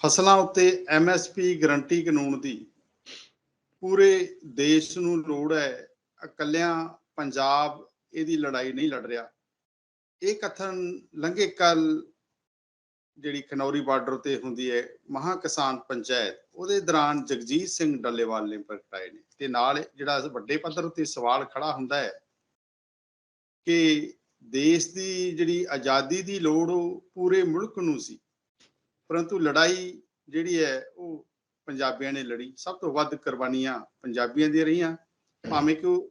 ਫਸਲਾਂ ਉੱਤੇ MSP guarantee ਕਾਨੂੰਨ ਦੀ ਪੂਰੇ ਦੇਸ਼ ਨੂੰ ਲੋੜ ਹੈ, ਇਕੱਲਿਆਂ ਪੰਜਾਬ ਇਹਦੀ ਲੜਾਈ ਨਹੀਂ ਲੜ ਰਿਹਾ। ਇਹ ਕਥਨ ਲੰਘੇ ਕੱਲ ਜਿਹੜੀ ਖਨੌਰੀ ਬਾਰਡਰ ਤੇ ਹੁੰਦੀ ਹੈ ਮਹਾ ਕਿਸਾਨ ਪੰਚਾਇਤ, ਉਹਦੇ ਦੌਰਾਨ ਜਗਜੀਤ ਸਿੰਘ ਡੱਲੇਵਾਲ ਨੇ ਪ੍ਰਗਟਾਏ ਨੇ। ਤੇ ਨਾਲ ਜਿਹੜਾ ਵੱਡੇ ਪੱਧਰ ਉੱਤੇ ਸਵਾਲ ਖੜਾ ਹੁੰਦਾ ਹੈ ਕਿ ਦੇਸ਼ ਦੀ ਜਿਹੜੀ ਆਜ਼ਾਦੀ ਦੀ ਲੋੜ, ਉਹ ਪੂਰੇ ਮੁਲਕ ਨੂੰ ਸੀ। ਪਰੰਤੂ ਲੜਾਈ ਜਿਹੜੀ ਹੈ ਉਹ ਪੰਜਾਬੀਆਂ ਨੇ ਲੜੀ। ਸਭ ਤੋਂ ਵੱਧ ਕੁਰਬਾਨੀਆਂ ਪੰਜਾਬੀਆਂ ਦੀਆਂ ਰਹੀਆਂ। ਭਾਵੇਂ ਕਿ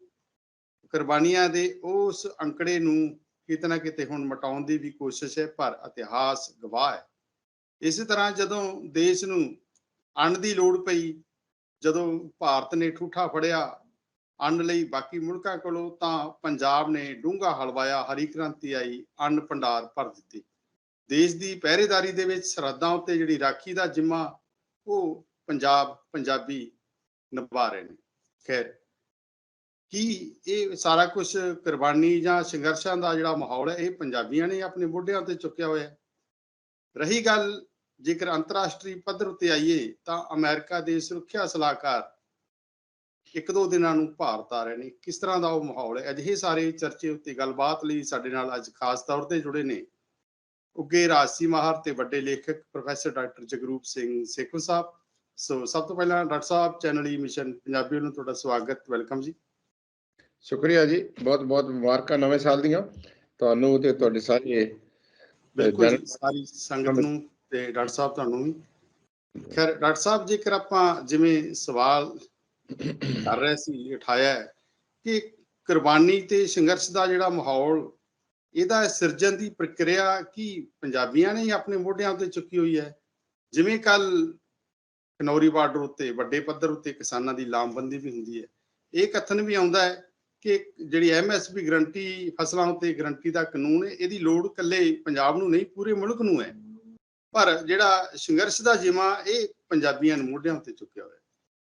ਕੁਰਬਾਨੀਆਂ ਦੇ ਉਸ ਅੰਕੜੇ ਨੂੰ ਕਿਤੇ ਨਾ ਕਿਤੇ ਹੁਣ ਮਟਾਉਣ ਦੀ ਵੀ ਕੋਸ਼ਿਸ਼ ਹੈ, ਪਰ ਇਤਿਹਾਸ ਗਵਾਹ ਹੈ। ਇਸੇ ਤਰ੍ਹਾਂ ਜਦੋਂ ਦੇਸ਼ ਨੂੰ ਅੰਨ ਦੀ ਲੋੜ ਪਈ, ਜਦੋਂ ਭਾਰਤ ਨੇ ਠੂਠਾ ਫੜਿਆ ਅੰਨ ਲਈ ਬਾਕੀ ਮੁਲਕਾਂ ਕੋਲੋਂ, ਤਾਂ ਪੰਜਾਬ ਨੇ ਡੂੰਘਾ ਹਲਵਾਇਆ, ਹਰੀ ਕ੍ਰਾਂਤੀ ਆਈ ਅੰਨ ਭੰਡਾਰ ਭਰ ਦਿੱਤੀ। ਦੇਸ਼ ਦੀ ਪਹਿਰੇਦਾਰੀ ਦੇ ਵਿੱਚ ਸਰਹੱਦਾਂ ਉੱਤੇ ਜਿਹੜੀ ਰਾਖੀ ਦਾ ਜਿੰਮਾ, ਉਹ ਪੰਜਾਬ, ਪੰਜਾਬੀ ਨਿਭਾ ਰਹੇ ਨੇ। ਖੈਰ, ਕੀ ਇਹ ਸਾਰਾ ਕੁਝ ਕੁਰਬਾਨੀ ਜਾਂ ਸੰਘਰਸ਼ਾਂ ਦਾ ਜਿਹੜਾ ਮਾਹੌਲ ਹੈ, ਇਹ ਪੰਜਾਬੀਆਂ ਨੇ ਆਪਣੇ ਮੋਢਿਆਂ ਤੇ ਚੁੱਕਿਆ ਹੋਇਆ ਰਹੀ ਗੱਲ, ਜੇਕਰ ਅੰਤਰਰਾਸ਼ਟਰੀ ਪੱਧਰ ਉੱਤੇ ਆਈਏ, ਤਾਂ ਅਮਰੀਕਾ ਦੇ ਸੁਰੱਖਿਆ ਸਲਾਹਕਾਰ ਇੱਕ ਦੋ ਦਿਨਾਂ ਨੂੰ ਭਾਰਤ ਆ ਰਹੇ ਨੇ। ਕਿਸ ਤਰ੍ਹਾਂ ਦਾ ਉਹ ਮਾਹੌਲ ਹੈ? ਅਜਿਹੇ ਸਾਰੇ ਚਰਚੇ ਉੱਤੇ ਗੱਲਬਾਤ ਲਈ ਸਾਡੇ ਨਾਲ ਅੱਜ ਖਾਸ ਤੌਰ ਤੇ ਜੁੜੇ ਨੇ ਉੱਗੇ ਰਾਜਸੀ ਮਾਹਰ ਤੇ ਵੱਡੇ ਲੇਖਕ ਪ੍ਰੋਫੈਸਰ ਡਾਕਟਰ ਜਗਰੂਪ ਸਿੰਘ ਸੇਖੋ ਸਾਹਿਬ। ਸੋ ਸਭ ਤੋਂ ਪਹਿਲਾਂ ਡਾਕਟਰ ਸਾਹਿਬ ਚੈਨਲ ਈ ਮਿਸ਼ਨ ਪੰਜਾਬੀ ਨੂੰ ਤੁਹਾਡਾ ਸਵਾਗਤ ਵੈਲਕਮ ਜੀ। ਸ਼ੁਕਰੀਆ ਜੀ ਬਹੁਤ ਬਹੁਤ ਮੁਬਾਰਕਾਂ ਨਵੇਂ ਸਾਲ ਦੀਆਂ। ਤੁਹਾਨੂੰ ਤੇ ਤੁਹਾਡੇ ਸਾਰੇ ਬਿਲਕੁਲ ਸਾਰੀ ਸੰਗਤ ਨੂੰ ਤੇ ਡਾਕਟਰ ਸਾਹਿਬ ਤੁਹਾਨੂੰ ਵੀ। ਖੈਰ ਡਾਕਟਰ ਸਾਹਿਬ ਜੇਕਰ ਆਪਾਂ ਜਿਵੇਂ ਸਵਾਲ ਕਰ ਰਹੇ ਸੀ ਉਠਾਇਆ ਕਿ ਕੁਰਬਾਨੀ ਤੇ ਸੰਘਰਸ਼ ਦਾ ਜਿਹੜਾ ਮਾਹੌਲ ਇਹਦਾ ਸਿਰਜਣ ਦੀ ਪ੍ਰਕਿਰਿਆ ਕੀ ਪੰਜਾਬੀਆਂ ਨੇ ਹੀ ਆਪਣੇ ਮੋਢਿਆਂ ਉੱਤੇ ਚੁੱਕੀ ਹੋਈ ਹੈ? ਜਿਵੇਂ ਕੱਲ ਖਨੌਰੀ ਬਾਰਡਰ ਉੱਤੇ, ਵੱਡੇ ਪੱਧਰ ਉੱਤੇ ਕਿਸਾਨਾਂ ਦੀ ਲਾਮਬੰਦੀ ਵੀ ਹੁੰਦੀ ਹੈ। ਇਹ ਕਥਨ ਵੀ ਆਉਂਦਾ ਹੈ ਕਿ ਜਿਹੜੀ ਐਮਐਸਪੀ ਗਰੰਟੀ, ਫਸਲਾਂ ਉੱਤੇ ਗਰੰਟੀ ਦਾ ਕਾਨੂੰਨ ਹੈ, ਇਹਦੀ ਲੋੜ ਇਕੱਲੇ ਪੰਜਾਬ ਨੂੰ ਨਹੀਂ, ਪੂਰੇ ਮੁਲਕ ਨੂੰ ਹੈ। ਪਰ ਜਿਹੜਾ ਸੰਘਰਸ਼ ਦਾ ਜਿਮਾ, ਇਹ ਪੰਜਾਬੀਆਂ ਨੂੰ ਮੋਢਿਆਂ ਉੱਤੇ ਚੁੱਕਿਆ ਹੋਇਆ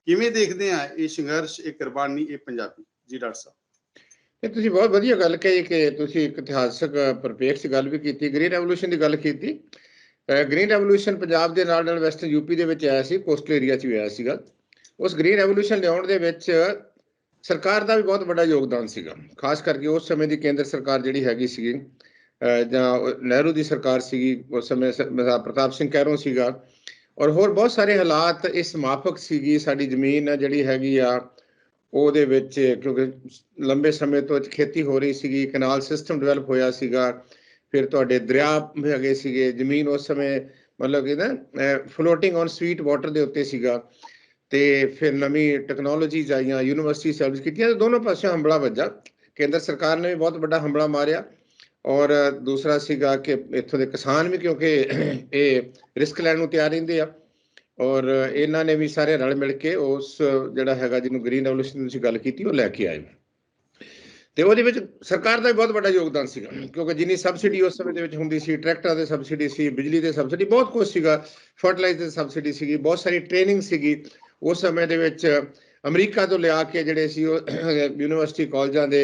ਕਿਵੇਂ ਦੇਖਦੇ ਆ ਇਹ ਸੰਘਰਸ਼, ਇਹ ਕੁਰਬਾਨੀ, ਇਹ ਪੰਜਾਬੀ? ਜੀ ਡਾਕਟਰ ਸਾਹਿਬ। ਇਹ ਤੁਸੀਂ ਬਹੁਤ ਵਧੀਆ ਗੱਲ ਕਹੀ ਕਿ ਤੁਸੀਂ ਇੱਕ ਇਤਿਹਾਸਕ ਪਰਿਪੇਖ 'ਚ ਗੱਲ ਵੀ ਕੀਤੀ ਗ੍ਰੀਨ ਰੈਵੋਲੂਸ਼ਨ ਦੀ ਗੱਲ ਕੀਤੀ। ਗ੍ਰੀਨ ਰੈਵੋਲੂਸ਼ਨ ਪੰਜਾਬ ਦੇ ਨਾਲ ਨਾਲ ਵੈਸਟਰਨ ਯੂਪੀ ਦੇ ਵਿੱਚ ਆਇਆ ਸੀ ਕੋਸਟਲ ਏਰੀਆ 'ਚ ਵੀ ਆਇਆ ਸੀਗਾ। ਉਸ ਗ੍ਰੀਨ ਰੈਵੋਲੂਸ਼ਨ ਲਿਆਉਣ ਦੇ ਵਿੱਚ ਸਰਕਾਰ ਦਾ ਵੀ ਬਹੁਤ ਵੱਡਾ ਯੋਗਦਾਨ ਸੀਗਾ। ਖਾਸ ਕਰਕੇ ਉਸ ਸਮੇਂ ਦੀ ਕੇਂਦਰ ਸਰਕਾਰ ਜਿਹੜੀ ਹੈਗੀ ਸੀਗੀ ਜਾਂ ਨਹਿਰੂ ਦੀ ਸਰਕਾਰ ਸੀਗੀ, ਉਸ ਸਮੇਂ ਪ੍ਰਤਾਪ ਸਿੰਘ ਕਹਿਰੋਂ ਸੀਗਾ। ਔਰ ਹੋਰ ਬਹੁਤ ਸਾਰੇ ਹਾਲਾਤ ਇਸ ਮਾਫਕ ਸੀਗੀ, ਸਾਡੀ ਜ਼ਮੀਨ ਜਿਹੜੀ ਹੈਗੀ ਆ ਉਹਦੇ ਵਿੱਚ ਕਿਉਂਕਿ ਲੰਬੇ ਸਮੇਂ ਤੋਂ ਖੇਤੀ ਹੋ ਰਹੀ ਸੀਗੀ ਕਨਾਲ ਸਿਸਟਮ ਡਿਵੈਲਪ ਹੋਇਆ ਸੀਗਾ, ਫਿਰ ਤੁਹਾਡੇ ਦਰਿਆ ਹੈਗੇ ਸੀਗੇ, ਜ਼ਮੀਨ ਉਸ ਸਮੇਂ ਮਤਲਬ ਕਿ ਨਾ ਫਲੋਟਿੰਗ ਔਨ ਸਵੀਟ ਵਾਟਰ ਦੇ ਉੱਤੇ ਸੀਗਾ ਤੇ ਫਿਰ ਨਵੀਂ ਟੈਕਨੋਲੋਜੀਜ਼ ਆਈਆਂ ਯੂਨੀਵਰਸਿਟੀ ਸਰਵਿਸ ਕੀਤੀਆਂ, ਤੇ ਦੋਨੋਂ ਪਾਸਿਓਂ ਹੰਬਲਾ ਵੱਜਾ। ਕੇਂਦਰ ਸਰਕਾਰ ਨੇ ਵੀ ਬਹੁਤ ਵੱਡਾ ਹੰਬਲਾ ਮਾਰਿਆ ਔਰ ਦੂਸਰਾ ਸੀਗਾ ਕਿ ਇੱਥੋਂ ਦੇ ਕਿਸਾਨ ਵੀ ਕਿਉਂਕਿ ਇਹ ਰਿਸਕ ਲੈਣ ਨੂੰ ਤਿਆਰ ਰਹਿੰਦੇ ਆ। ਔਰ ਇਹਨਾਂ ਨੇ ਵੀ ਸਾਰੇ ਰਲ ਮਿਲ ਕੇ ਉਸ ਜਿਹੜਾ ਹੈਗਾ ਜਿਹਨੂੰ ਗ੍ਰੀਨ ਰੈਵੋਲੂਸ਼ਨ ਦੀ ਤੁਸੀਂ ਗੱਲ ਕੀਤੀ, ਉਹ ਲੈ ਕੇ ਆਏ। ਤੇ ਉਹਦੇ ਵਿੱਚ ਸਰਕਾਰ ਦਾ ਵੀ ਬਹੁਤ ਵੱਡਾ ਯੋਗਦਾਨ ਸੀਗਾ, ਕਿਉਂਕਿ ਜਿੰਨੀ ਸਬਸਿਡੀ ਉਸ ਸਮੇਂ ਦੇ ਵਿੱਚ ਹੁੰਦੀ ਸੀ ਟਰੈਕਟਰਾਂ ਦੇ ਸਬਸਿਡੀ ਸੀ, ਬਿਜਲੀ ਦੇ ਸਬਸਿਡੀ ਬਹੁਤ ਕੁਝ ਸੀਗਾ ਫਰਟੀਲਾਈਜ਼ਰ ਦੀ ਸਬਸਿਡੀ ਸੀਗੀ, ਬਹੁਤ ਸਾਰੀ ਟ੍ਰੇਨਿੰਗ ਸੀਗੀ। ਉਸ ਸਮੇਂ ਦੇ ਵਿੱਚ ਅਮਰੀਕਾ ਤੋਂ ਲਿਆ ਕੇ ਜਿਹੜੇ ਸੀ ਉਹ ਯੂਨੀਵਰਸਿਟੀ ਕਾਲਜਾਂ ਦੇ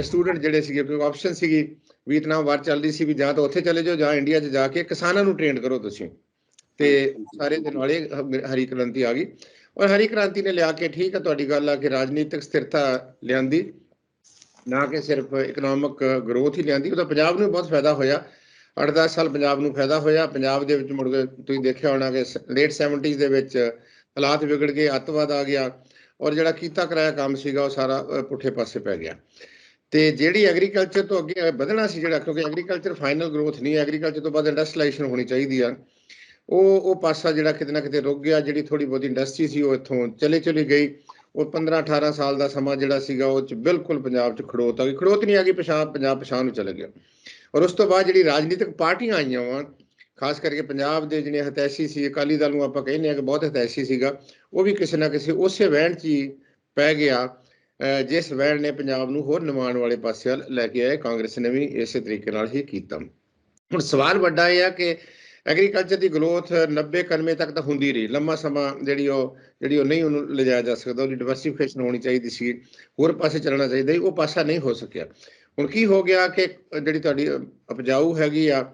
ਸਟੂਡੈਂਟ ਜਿਹੜੇ ਸੀਗੇ ਕਿਉਂਕਿ ਆਪਸ਼ਨ ਸੀਗੀ ਵੀਤਨਾਮ ਵਾਰ ਚੱਲਦੀ ਸੀ ਵੀ ਜਾਂ ਤਾਂ ਉੱਥੇ ਚਲੇ ਜਾਓ ਜਾਂ ਇੰਡੀਆ 'ਚ ਜਾ ਕੇ ਕਿਸਾਨਾਂ ਨੂੰ ਟ੍ਰੇਨ ਕਰੋ ਤੁਸੀਂ। ਤੇ ਸਾਰੇ ਦੇ ਨਾਲੇ ਹਰੀ ਕ੍ਰਾਂਤੀ ਆ ਗਈ। ਔਰ ਹਰੀ ਕ੍ਰਾਂਤੀ ਨੇ ਲਿਆ ਕੇ ਠੀਕ ਹੈ ਤੁਹਾਡੀ ਗੱਲ ਆ ਕਿ ਰਾਜਨੀਤਿਕ ਸਥਿਰਤਾ ਲਿਆਂਦੀ ਨਾ ਕਿ ਸਿਰਫ ਇਕਨੋਮਿਕ ਗਰੋਥ ਹੀ ਲਿਆਂਦੀ। ਉਹਦਾ ਪੰਜਾਬ ਨੂੰ ਬਹੁਤ ਫਾਇਦਾ ਹੋਇਆ। 8-10 ਸਾਲ ਪੰਜਾਬ ਨੂੰ ਫਾਇਦਾ ਹੋਇਆ। ਪੰਜਾਬ ਦੇ ਵਿੱਚ ਮੁੜ ਕੇ ਤੁਸੀਂ ਦੇਖਿਆ ਹੋਣਾ ਕਿ ਲੇਟ 70s ਦੇ ਵਿੱਚ ਹਾਲਾਤ ਵਿਗੜ ਗਏ ਅੱਤਵਾਦ ਆ ਗਿਆ। ਔਰ ਜਿਹੜਾ ਕੀਤਾ ਕਰਾਇਆ ਕੰਮ ਸੀਗਾ ਉਹ ਸਾਰਾ ਪੁੱਠੇ ਪਾਸੇ ਪੈ ਗਿਆ। ਤੇ ਜਿਹੜੀ ਐਗਰੀਕਲਚਰ ਤੋਂ ਅੱਗੇ ਵਧਣਾ ਸੀ ਜਿਹੜਾ ਕਿਉਂਕਿ ਐਗਰੀਕਲਚਰ ਫਾਈਨਲ ਗਰੋਥ ਨਹੀਂ ਐਗਰੀਕਲਚਰ ਤੋਂ ਬਾਅਦ ਇੰਡਸਟਰੀਲਾਈਜੇਸ਼ਨ ਹੋਣੀ ਚਾਹੀਦੀ ਆ। ਉਹ ਉਹ ਪਾਸਾ ਜਿਹੜਾ ਕਿਤੇ ਨਾ ਕਿਤੇ ਰੁਕ ਗਿਆ, ਜਿਹੜੀ ਥੋੜੀ ਬਹੁਤੀ ਇੰਡਸਟਰੀ ਸੀ, ਉਹ ਇੱਥੋਂ ਚਲੇ ਚਲੀ ਗਈ। ਉਹ 15 18 ਸਾਲ ਦਾ ਸਮਾਂ ਜਿਹੜਾ ਸੀਗਾ, ਉਹ ਚ ਬਿਲਕੁਲ ਪੰਜਾਬ ਚ ਖੜੋਤ ਆ ਗਈ। ਖੜੋਤ ਨਹੀਂ ਆ ਗਈ, ਪਛਾਣ, ਪੰਜਾਬ ਪਛਾਣ ਨੂੰ ਚਲੇ ਗਿਆ। ਔਰ ਉਸ ਤੋਂ ਬਾਅਦ ਜਿਹੜੀ ਰਾਜਨੀਤਿਕ ਪਾਰਟੀਆਂ ਆਈਆਂ ਵਾ, ਖਾਸ ਕਰਕੇ ਪੰਜਾਬ ਦੇ ਜਿਹੜੇ ਹਤੈਸ਼ੀ ਸੀ, ਅਕਾਲੀ ਦਲ ਨੂੰ ਆਪਾਂ ਕਹਿੰਦੇ ਆ ਕਿ ਬਹੁਤ ਹਤੈਸ਼ੀ ਸੀਗਾ, ਉਹ ਵੀ ਕਿਸੇ ਨਾ ਕਿਸੇ ਉਸੇ ਵਹਿਣ 'ਚ ਹੀ ਪੈ ਗਿਆ। ਜਿਸ ਵਹਿਣ ਨੇ ਪੰਜਾਬ ਨੂੰ ਹੋਰ ਨਿਮਾਣ ਵਾਲੇ ਪਾਸੇ ਲੈ ਕੇ ਆਏ, ਕਾਂਗਰਸ ਨੇ ਵੀ ਇਸੇ ਤਰੀਕੇ ਨਾਲ ਹੀ ਕੀਤਾ। ਹੁਣ ਸਵਾਲ ਵੱਡਾ ਇਹ ਆ ਕਿ ਐਗਰੀਕਲਚਰ ਦੀ ਗਰੋਥ 90 91 ਤੱਕ ਤਾਂ ਹੁੰਦੀ ਰਹੀ। ਲੰਮਾ ਸਮਾਂ ਜਿਹੜੀ ਉਹ ਜਿਹੜੀ ਉਹ ਨਹੀਂ ਉਹਨੂੰ ਲਿਜਾਇਆ ਜਾ ਸਕਦਾ, ਉਹਦੀ ਡਿਵਰਸਿਫਿਕੇਸ਼ਨ ਹੋਣੀ ਚਾਹੀਦੀ ਸੀ। ਹੋਰ ਪਾਸੇ ਚੱਲਣਾ ਚਾਹੀਦਾ ਉਹ ਪਾਸਾ ਨਹੀਂ ਹੋ ਸਕਿਆ। ਹੁਣ ਕੀ ਹੋ ਗਿਆ ਕਿ ਜਿਹੜੀ ਤੁਹਾਡੀ ਉਪਜਾਊ ਹੈਗੀ ਆ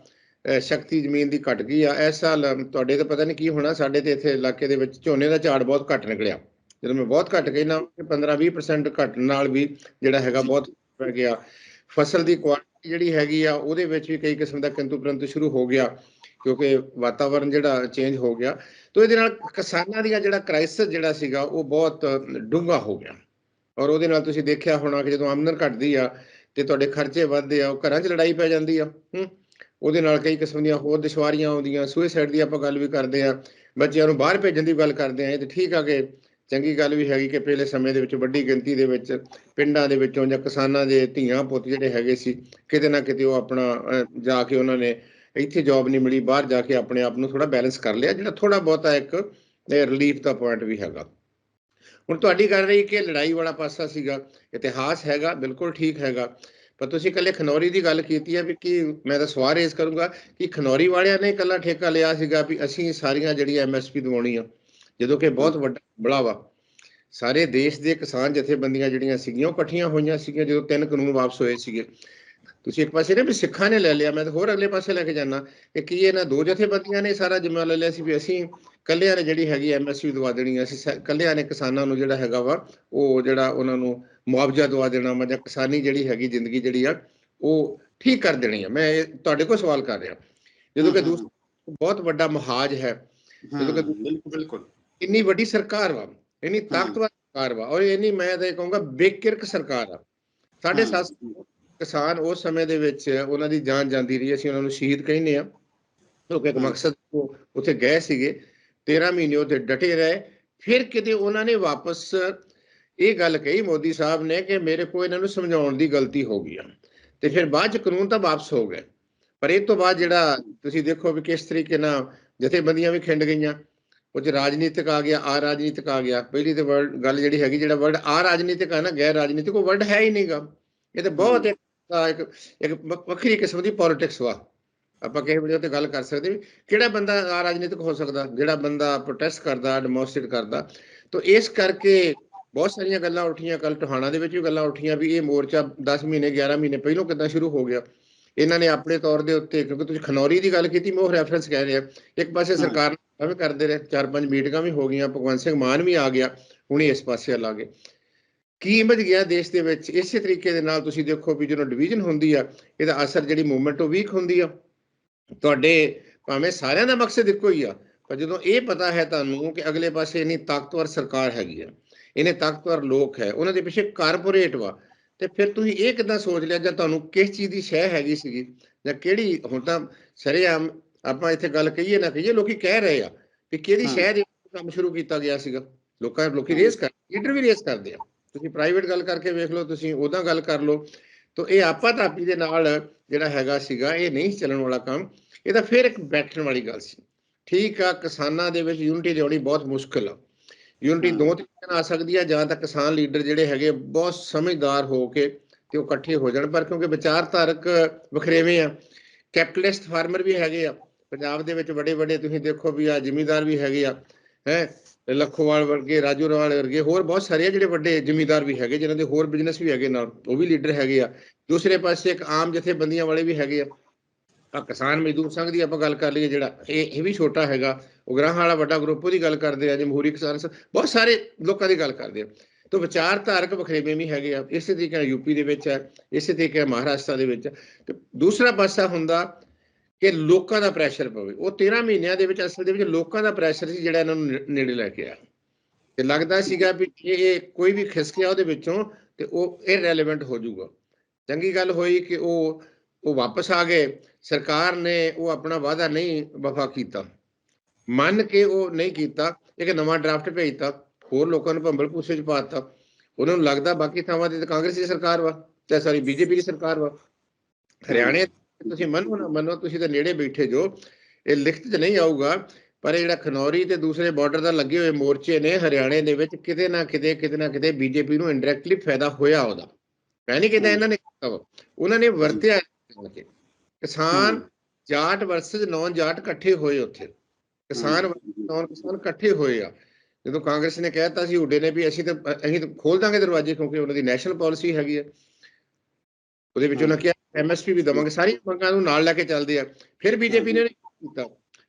ਸ਼ਕਤੀ ਜ਼ਮੀਨ ਦੀ ਘਟ ਗਈ ਆ। ਇਸ ਸਾਲ ਤੁਹਾਡੇ ਤਾਂ ਪਤਾ ਨਹੀਂ ਕੀ ਹੋਣਾ, ਸਾਡੇ ਤੇ ਇੱਥੇ ਇਲਾਕੇ ਦੇ ਵਿੱਚ ਝੋਨੇ ਦਾ ਝਾੜ ਬਹੁਤ ਘੱਟ ਨਿਕਲਿਆ। ਜਦੋਂ ਮੈਂ ਬਹੁਤ ਘੱਟ ਕਹਿਣਾ ਕਿ 15-20% ਘਟਣ ਨਾਲ ਵੀ ਜਿਹੜਾ ਹੈਗਾ ਬਹੁਤ ਪੈ ਗਿਆ। ਫਸਲ ਦੀ ਕੁਆਲਿਟੀ ਜਿਹੜੀ ਹੈਗੀ ਆ, ਉਹਦੇ ਵਿੱਚ ਵੀ ਕਈ ਕਿਸਮ ਦਾ ਕਿੰਤੂ ਪਰੰਤੂ ਸ਼ੁਰੂ ਹੋ ਗਿਆ। ਕਿਉਂਕਿ ਵਾਤਾਵਰਣ ਜਿਹੜਾ ਚੇਂਜ ਹੋ ਗਿਆ। ਤੋਂ ਇਹਦੇ ਨਾਲ ਕਿਸਾਨਾਂ ਦੀ ਜਿਹੜਾ ਕ੍ਰਾਈਸਿਸ ਜਿਹੜਾ ਸੀਗਾ, ਉਹ ਬਹੁਤ ਡੂੰਘਾ ਹੋ ਗਿਆ। ਔਰ ਉਹਦੇ ਨਾਲ ਤੁਸੀਂ ਦੇਖਿਆ ਹੋਣਾ ਕਿ ਜਦੋਂ ਆਮਦਨ ਘਟਦੀ ਆ ਤੇ ਤੁਹਾਡੇ ਖਰਚੇ ਵੱਧਦੇ ਆ, ਉਹ ਘਰਾਂ 'ਚ ਲੜਾਈ ਪੈ ਜਾਂਦੀ ਆ। ਹੂੰ। ਉਹਦੇ ਨਾਲ ਕਈ ਕਿਸਮ ਦੀਆਂ ਹੋਰ ਦੁਸ਼ਵਾਰੀਆਂ ਆਉਂਦੀਆਂ ਸੁਸਾਈਡ ਦੀ ਆਪਾਂ ਗੱਲ ਵੀ ਕਰਦੇ ਆ। ਬੱਚਿਆਂ ਨੂੰ ਬਾਹਰ ਭੇਜਣ ਦੀ ਗੱਲ ਕਰਦੇ ਆ, ਇਹ ਤੇ ਠੀਕ ਆ ਕਿ ਚੰਗੀ ਗੱਲ ਵੀ ਹੈਗੀ ਕਿ ਪਹਿਲੇ ਸਮੇਂ ਦੇ ਵਿੱਚ ਵੱਡੀ ਗਿਣਤੀ ਦੇ ਵਿੱਚ ਪਿੰਡਾਂ ਦੇ ਵਿੱਚੋਂ ਜਾਂ ਕਿਸਾਨਾਂ ਦੇ ਧੀਆਂ ਪੁੱਤ ਜਿਹੜੇ ਹੈਗੇ ਸੀ, ਕਿਤੇ ਨਾ ਕਿਤੇ ਉਹ ਆਪਣਾ ਜਾ ਕੇ ਉਹਨਾਂ ਨੇ ਇੱਥੇ ਜੌਬ ਨਹੀਂ ਮਿਲੀ, ਬਾਹਰ ਜਾ ਕੇ ਆਪਣੇ ਆਪ ਨੂੰ ਥੋੜਾ ਬੈਲੈਂਸ ਕਰ ਲਿਆ, ਜਿਹੜਾ ਥੋੜਾ ਬਹੁਤਾ ਇੱਕ ਰਿਲੀਫ ਦਾ ਪੁਆਇੰਟ ਵੀ ਹੈਗਾ। ਹੁਣ ਤੁਹਾਡੀ ਗੱਲ ਰਹੀ ਕਿ ਲੜਾਈ ਵਾਲਾ ਪਾਸਾ ਸੀਗਾ, ਇਤਿਹਾਸ ਹੈਗਾ, ਬਿਲਕੁਲ ਠੀਕ ਹੈਗਾ। ਪਰ ਤੁਸੀਂ ਕੱਲੇ ਖਨੌਰੀ ਦੀ ਗੱਲ ਕੀਤੀ ਹੈ ਵੀ ਕੀ ਮੈਂ ਤਾਂ ਸਵਾਲ ਰੇਜ਼ ਕਰੂੰਗਾ ਕਿ ਖਨੌਰੀ ਵਾਲਿਆਂ ਨੇ ਇਕੱਲਾ ਠੇਕਾ ਲਿਆ ਸੀਗਾ ਵੀ ਅਸੀਂ ਸਾਰੀਆਂ ਜਿਹੜੀਆਂ ਐਮਐਸਪੀ ਦਿਵਾਉਣੀ ਆ ਜਦੋਂ ਕਿ ਬਹੁਤ ਵੱਡਾ ਬੜਾਵਾ ਸਾਰੇ ਦੇਸ਼ ਦੇ ਕਿਸਾਨ ਜਥੇਬੰਦੀਆਂ ਜਿਹੜੀਆਂ ਸੀਗੀਆਂ, ਉਹ ਇਕੱਠੀਆਂ ਹੋਈਆਂ ਸੀਗੀਆਂ ਜਦੋਂ ਤਿੰਨ ਕਾਨੂੰਨ ਵਾਪਸ ਹੋਏ ਸੀਗੇ। ਤੁਸੀਂ ਇੱਕ ਪਾਸੇ ਨੇ ਵੀ ਸਿੱਖਾਂ ਨੇ ਲੈ ਲਿਆ ਮੈਂ ਤਾਂ ਹੋਰ ਅਗਲੇ ਪਾਸੇ ਲੈ ਕੇ ਜਾਣਾ ਕਿ ਕੀ ਇਹਨਾਂ ਦੋ ਜਥੇਬੰਦੀਆਂ ਨੇ ਸਾਰਾ ਜ਼ਿੰਮਾ ਲੈ ਲਿਆ ਸੀ ਵੀ ਅਸੀਂ ਕੱਲਿਆਂ ਨੇ ਜਿਹੜੀ ਹੈਗੀ ਐਮਐਸਪੀ ਦਵਾ ਦੇਣੀ ਅਸੀਂ ਕੱਲਿਆਂ ਨੇ ਕਿਸਾਨਾਂ ਨੂੰ ਜਿਹੜਾ ਹੈਗਾ ਵਾ ਉਹ ਜਿਹੜਾ ਉਹਨਾਂ ਨੂੰ ਮੁਆਵਜ਼ਾ ਦਵਾ ਦੇਣਾ ਵਾ ਜਾਂ ਕਿਸਾਨੀ ਜਿਹੜੀ ਹੈਗੀ ਜ਼ਿੰਦਗੀ ਜਿਹੜੀ ਆ ਉਹ ਠੀਕ ਕਰ ਦੇਣੀ ਆ। ਮੈਂ ਤੁਹਾਡੇ ਕੋਲ ਸਵਾਲ ਕਰ ਰਿਹਾ। ਜਦੋਂ ਕਿ ਦੂਸਰਾ ਬਹੁਤ ਵੱਡਾ ਮਹਾਜ ਹੈ। ਜਦੋਂ ਕਿ ਬਿਲਕੁਲ ਬਿਲਕੁਲ ਇੰਨੀ ਵੱਡੀ ਸਰਕਾਰ ਵਾ ਇੰਨੀ ਤਾਕਤਵਰ ਸਰਕਾਰ ਵਾ ਔਰ ਇੰਨੀ ਮੈਂ ਤਾਂ ਇਹ ਕਹੂੰਗਾ ਬੇਕਿਰਕ ਸਰਕਾਰ ਆ। ਸਾਡੇ ਸੱਤ ਕਿਸਾਨ ਉਸ ਸਮੇਂ ਦੇ ਵਿੱਚ ਉਹਨਾਂ ਦੀ ਜਾਨ ਜਾਂਦੀ ਰਹੀ ਅਸੀਂ ਉਹਨਾਂ ਨੂੰ ਸ਼ਹੀਦ ਕਹਿੰਦੇ ਆ ਕਿਉਂਕਿ ਇੱਕ। ਮਕਸਦ ਉੱਥੇ ਗਏ ਸੀਗੇ। 13 ਮਹੀਨੇ ਉੱਥੇ ਡਟੇ ਰਹੇ। ਫਿਰ ਕਿਤੇ ਉਹਨਾਂ ਨੇ ਵਾਪਸ ਇਹ ਗੱਲ ਕਹੀ ਮੋਦੀ ਸਾਹਿਬ ਨੇ ਕਿ ਮੇਰੇ ਕੋਲ ਇਹਨਾਂ ਨੂੰ ਸਮਝਾਉਣ ਦੀ ਗਲਤੀ ਹੋ ਗਈ ਆ। ਤੇ ਫਿਰ ਬਾਅਦ ਚ ਕਾਨੂੰਨ ਤਾਂ ਵਾਪਸ ਹੋ ਗਏ। ਪਰ ਇਹ ਤੋਂ ਬਾਅਦ ਜਿਹੜਾ ਤੁਸੀਂ ਦੇਖੋ ਵੀ ਕਿਸ ਤਰੀਕੇ ਨਾਲ ਜਥੇਬੰਦੀਆਂ ਵੀ ਖਿੰਡ ਗਈਆਂ। ਉਹ ਚ ਰਾਜਨੀਤਿਕ ਆ ਗਿਆ ਆ ਰਾਜਨੀਤਿਕ ਆ ਗਿਆ। ਪਹਿਲੀ ਤੇ ਵਰਡ ਗੱਲ ਜਿਹੜੀ ਹੈਗੀ ਜਿਹੜਾ ਵਰਡ ਆ ਰਾਜਨੀਤਿਕ ਆ ਨਾ ਗੈਰ ਰਾਜਨੀਤਿਕ ਉਹ ਵਰਡ ਹੈ ਹੀ ਨਹੀਂਗਾ ਇਹ ਤਾਂ ਬਹੁਤ ਇੱਕ ਅਹ ਇੱਕ ਇੱਕ ਵੱਖਰੀ ਕਿਸਮ ਦੀ ਪੋਲਿਟਿਕਸ ਵਾ। ਆਪਾਂ ਕਿਸੇ ਵੇਲੇ ਤੇ ਗੱਲ ਕਰ ਸਕਦੇ ਵੀ ਕਿਹੜਾ ਬੰਦਾ ਆ ਰਾਜਨੀਤਿਕ ਹੋ ਸਕਦਾ ਜਿਹੜਾ ਬੰਦਾ ਪ੍ਰੋਟੈਸਟ ਕਰਦਾ ਡੈਮੋਨਸਟ੍ਰੇਟ ਕਰਦਾ। ਤਾਂ ਇਸ ਕਰਕੇ ਬਹੁਤ ਸਾਰੀਆਂ ਗੱਲਾਂ ਉੱਠੀਆਂ ਕੱਲ ਟੋਹਾਣਾ ਦੇ ਵਿੱਚ ਵੀ ਗੱਲਾਂ ਉੱਠੀਆਂ ਵੀ ਇਹ ਮੋਰਚਾ 10 ਮਹੀਨੇ 11 ਮਹੀਨੇ ਪਹਿਲਾਂ ਕਿੱਦਾਂ ਸ਼ੁਰੂ ਹੋ ਗਿਆ। ਇਹਨਾਂ ਨੇ ਆਪਣੇ ਤੌਰ ਦੇ ਉੱਤੇ ਕਿਉਂਕਿ ਤੁਸੀਂ ਖਨੌਰੀ ਦੀ ਗੱਲ ਕੀਤੀ ਮੈਂ ਉਹ ਰੈਫਰੈਂਸ ਕਹਿ ਰਿਹਾ। ਇੱਕ ਪਾਸੇ। ਸਰਕਾਰ ਨਾਲ ਵੀ ਕਰਦੇ ਰਹੇ ਚਾਰ ਪੰਜ ਮੀਟਿੰਗਾਂ ਵੀ ਹੋ ਗਈਆਂ ਭਗਵੰਤ ਸਿੰਘ ਮਾਨ ਵੀ ਆ ਗਿਆ ਹੁਣੇ ਇਸ ਪਾਸੇ ਆ ਗਏ ਕੀ ਇਮੇਜ ਗਿਆ ਦੇਸ਼ ਦੇ ਵਿੱਚ? ਇਸੇ ਤਰੀਕੇ ਦੇ ਨਾਲ ਤੁਸੀਂ ਦੇਖੋ ਵੀ ਜਦੋਂ ਡਿਵੀਜ਼ਨ ਹੁੰਦੀ ਆ ਇਹਦਾ ਅਸਰ ਜਿਹੜੀ ਮੂਵਮੈਂਟ ਉਹ ਵੀਕ ਹੁੰਦੀ ਆ। ਤੁਹਾਡੇ ਭਾਵੇਂ ਸਾਰਿਆਂ ਦਾ ਮਕਸਦ ਇੱਕੋ ਹੀ ਆ ਪਰ ਜਦੋਂ ਇਹ ਪਤਾ ਹੈ ਤੁਹਾਨੂੰ ਕਿ ਅਗਲੇ ਪਾਸੇ ਇੰਨੀ ਤਾਕਤਵਰ ਸਰਕਾਰ ਹੈਗੀ ਆ ਇਹਨੇ ਤਾਕਤਵਰ ਲੋਕ ਹੈ ਉਹਨਾਂ ਦੇ ਪਿੱਛੇ ਕਾਰਪੋਰੇਟ ਵਾ ਤੇ ਫਿਰ ਤੁਸੀਂ ਇਹ ਕਿਦਾਂ ਸੋਚ ਲਿਆ ਜਾਂ ਤੁਹਾਨੂੰ ਕਿਸ ਚੀਜ਼ ਦੀ ਸ਼ਹਿ ਹੈਗੀ ਸੀਗੀ? ਜਾਂ ਕਿਹੜੀ ਹੁਣ ਤਾਂ ਸਰੇਆਮ ਆਪਾਂ ਇੱਥੇ ਗੱਲ ਕਹੀਏ ਨਾ ਕਹੀਏ ਲੋਕੀ ਕਹਿ ਰਹੇ ਆ ਕਿ ਕਿਹੜੀ। ਸ਼ਹਿ ਦੇ ਕੰਮ ਸ਼ੁਰੂ ਕੀਤਾ ਗਿਆ ਸੀਗਾ? ਲੋਕਾਂ ਲੋਕੀ ਰੇਸ ਕਰ ਲੀਡਰ ਵੀ ਰੇਸ ਕਰਦੇ ਆ। ਤੁਸੀਂ ਪ੍ਰਾਈਵੇਟ ਗੱਲ ਕਰਕੇ ਵੇਖ ਲਓ ਤੁਸੀਂ ਉਹਦਾ ਗੱਲ ਕਰ ਲਓ। ਤਾਂ ਇਹ ਆਪਾ ਤਾਪੀ ਦੇ ਨਾਲ ਜਿਹੜਾ ਹੈਗਾ ਸੀਗਾ ਇਹ ਨਹੀਂ ਚੱਲਣ ਵਾਲਾ ਕੰਮ। ਇਹ ਤਾਂ ਫਿਰ ਇੱਕ ਬੈਠਣ ਵਾਲੀ ਗੱਲ ਸੀ। ਠੀਕ ਆ ਕਿਸਾਨਾਂ ਦੇ ਵਿੱਚ ਯੂਨਿਟੀ ਲਿਆਉਣੀ ਬਹੁਤ ਮੁਸ਼ਕਲ ਆ। ਯੂਨਿਟੀ। ਦੋ ਤਰੀਕੇ ਨਾਲ ਆ ਸਕਦੀ ਆ ਜਾਂ ਤਾਂ ਕਿਸਾਨ ਲੀਡਰ ਜਿਹੜੇ ਹੈਗੇ ਬਹੁਤ ਸਮਝਦਾਰ ਹੋ ਕੇ ਤੇ ਉਹ ਇਕੱਠੇ ਹੋ ਜਾਣ। ਪਰ ਕਿਉਂਕਿ ਵਿਚਾਰਧਾਰਕ ਵਖਰੇਵੇਂ ਆ ਕੈਪੀਟਲਿਸਟ ਫਾਰਮਰ ਵੀ ਹੈਗੇ ਆ। ਪੰਜਾਬ ਦੇ ਵਿੱਚ ਵੱਡੇ ਵੱਡੇ ਤੁਸੀਂ ਦੇਖੋ ਵੀ ਆ ਜ਼ਿਮੀਂਦਾਰ ਵੀ ਹੈਗੇ ਆ। ਹੈ ਲੱਖੋਵਾਲ ਵਰਗੇ ਰਾਜੂ ਰਵਾਲ ਵਰਗੇ, ਹੋਰ ਬਹੁਤ ਸਾਰੇ ਜਿਹੜੇ ਵੱਡੇ ਜ਼ਿਮੀਂਦਾਰ ਵੀ ਹੈਗੇ, ਜਿਨ੍ਹਾਂ ਦੇ ਹੋਰ ਬਿਜ਼ਨਸ ਵੀ ਹੈਗੇ ਨਾਲ, ਉਹ ਵੀ ਲੀਡਰ ਹੈਗੇ ਆ। ਦੂਸਰੇ ਪਾਸੇ ਇੱਕ ਆਮ ਜਥੇਬੰਦੀਆਂ ਵਾਲੇ ਵੀ ਹੈਗੇ ਆ। ਆ ਕਿਸਾਨ ਮਜ਼ਦੂਰ ਸੰਘ ਦੀ ਆਪਾਂ ਗੱਲ ਕਰ ਲਈਏ ਜਿਹੜਾ, ਇਹ ਇਹ ਵੀ ਛੋਟਾ ਹੈਗਾ। ਉਗਰਾਹਾਂ ਵਾਲਾ ਵੱਡਾ ਗਰੁੱਪ ਉਹਦੀ ਗੱਲ ਕਰਦੇ ਆ ਜਮਹੂਰੀ ਕਿਸਾਨ ਬਹੁਤ ਸਾਰੇ ਲੋਕਾਂ ਦੀ ਗੱਲ ਕਰਦੇ ਆ। ਤੋ ਵਿਚਾਰਧਾਰਕ ਵਖਰੇਵੇਂ ਵੀ ਹੈਗੇ ਆ। ਇਸੇ ਤਰੀਕੇ ਨਾਲ ਯੂਪੀ ਦੇ ਵਿੱਚ ਹੈ, ਇਸੇ ਤਰੀਕੇ ਨਾਲ ਮਹਾਰਾਸ਼ਟਰ ਦੇ ਵਿੱਚ ਹੈ। ਤੇ ਦੂਸਰਾ ਪਾਸਾ ਹੁੰਦਾ ਕਿ ਲੋਕਾਂ ਦਾ ਪ੍ਰੈਸ਼ਰ ਪਵੇ। ਉਹ 13 ਮਹੀਨਿਆਂ ਦੇ ਵਿੱਚ ਅਸਲ ਦੇ ਵਿੱਚ ਲੋਕਾਂ ਦਾ ਪ੍ਰੈਸ਼ਰ ਸੀ ਜਿਹੜਾ ਇਹਨਾਂ ਨੂੰ ਨੇੜੇ ਲੈ ਕੇ ਆਇਆ। ਤੇ ਲੱਗਦਾ ਸੀਗਾ ਵੀ ਇਹ ਇਹ ਕੋਈ ਵੀ ਖਿਸਕਿਆ ਉਹਦੇ ਵਿੱਚੋਂ ਤੇ ਉਹ ਇਰਰੈਲੇਵੈਂਟ ਹੋ ਜਾਊਗਾ। ਚੰਗੀ ਗੱਲ ਹੋਈ ਕਿ ਉਹ ਉਹ ਵਾਪਸ ਆ ਗਏ। ਸਰਕਾਰ ਨੇ ਉਹ ਆਪਣਾ ਵਾਅਦਾ ਨਹੀਂ ਵਫਾ ਕੀਤਾ। ਮੰਨ ਕੇ ਉਹ ਨਹੀਂ ਕੀਤਾ। ਇੱਕ ਨਵਾਂ ਡਰਾਫਟ ਭੇਜਤਾ। ਹੋਰ ਲੋਕਾਂ ਨੂੰ ਭੰਬਲ ਪੂਸੇ ਚ ਪਾਤਾ। ਉਹਨਾਂ ਨੂੰ ਲੱਗਦਾ ਬਾਕੀ ਥਾਵਾਂ ਤੇ ਤਾਂ ਦੀ ਸਰਕਾਰ ਵਾ, ਤੇ ਸਾਰੀ ਬੀਜੇਪੀ ਦੀ ਸਰਕਾਰ ਵਾ। ਹਰਿਆਣੇ ਤੁਸੀਂ ਮੰਨੋ ਨਾ ਮੰਨੋ ਤੁਸੀਂ ਤਾਂ ਨੇੜੇ ਬੈਠੇ ਜੋ। ਇਹ ਲਿਖਤ 'ਚ ਨਹੀਂ ਆਊਗਾ ਪਰ ਇਹ ਜਿਹੜਾ ਖਨੌਰੀ ਤੇ ਦੂਸਰੇ ਬਾਰਡਰ ਦਾ ਲੱਗੇ ਹੋਏ ਮੋਰਚੇ ਨੇ ਹਰਿਆਣੇ ਦੇ ਵਿੱਚ ਕਿਤੇ ਨਾ ਕਿਤੇ ਕਿਤੇ ਨਾ ਕਿਤੇ ਬੀਜੇਪੀ ਨੂੰ ਇਨਡਾਇਰੈਕਟਲੀ ਫਾਇਦਾ ਹੋਇਆ ਉਹਦਾ। ਮੈਂ ਨਹੀਂ ਕਹਿੰਦਾ ਇਹਨਾਂ ਨੇ ਉਹਨਾਂ ਨੇ ਵਰਤਿਆ। ਕਿਸਾਨ। ਜਾਟ ਵਰਸਸ ਨੌਨ ਜਾਟ ਇਕੱਠੇ ਹੋਏ ਉੱਥੇ। ਕਿਸਾਨ ਨੌਨ ਕਿਸਾਨ ਇਕੱਠੇ ਹੋਏ ਆ। ਜਦੋਂ ਕਾਂਗਰਸ ਨੇ ਕਹਿਤਾ ਸੀ ਹੁੱਡੇ ਨੇ ਵੀ ਅਸੀਂ ਤਾਂ ਅਸੀਂ ਤਾਂ ਖੋਲ ਦਾਂਗੇ ਦਰਵਾਜ਼ੇ ਕਿਉਂਕਿ ਉਹਨਾਂ ਦੀ ਨੈਸ਼ਨਲ ਪਾਲਿਸੀ ਹੈਗੀ ਹੈ ਉਹਦੇ ਵਿੱਚ ਉਹਨਾਂ ਕਿਹਾ ਐਮਐਸਪੀ ਵੀ ਦਵਾਂਗੇ ਸਾਰੀ ਮੰਗਾਂ ਨੂੰ ਨਾਲ ਲੈ ਕੇ ਚੱਲਦੇ ਆ। ਫਿਰ ਬੀਜੇਪੀ ਨੇ ਨਹੀਂ ਕੀਤਾ।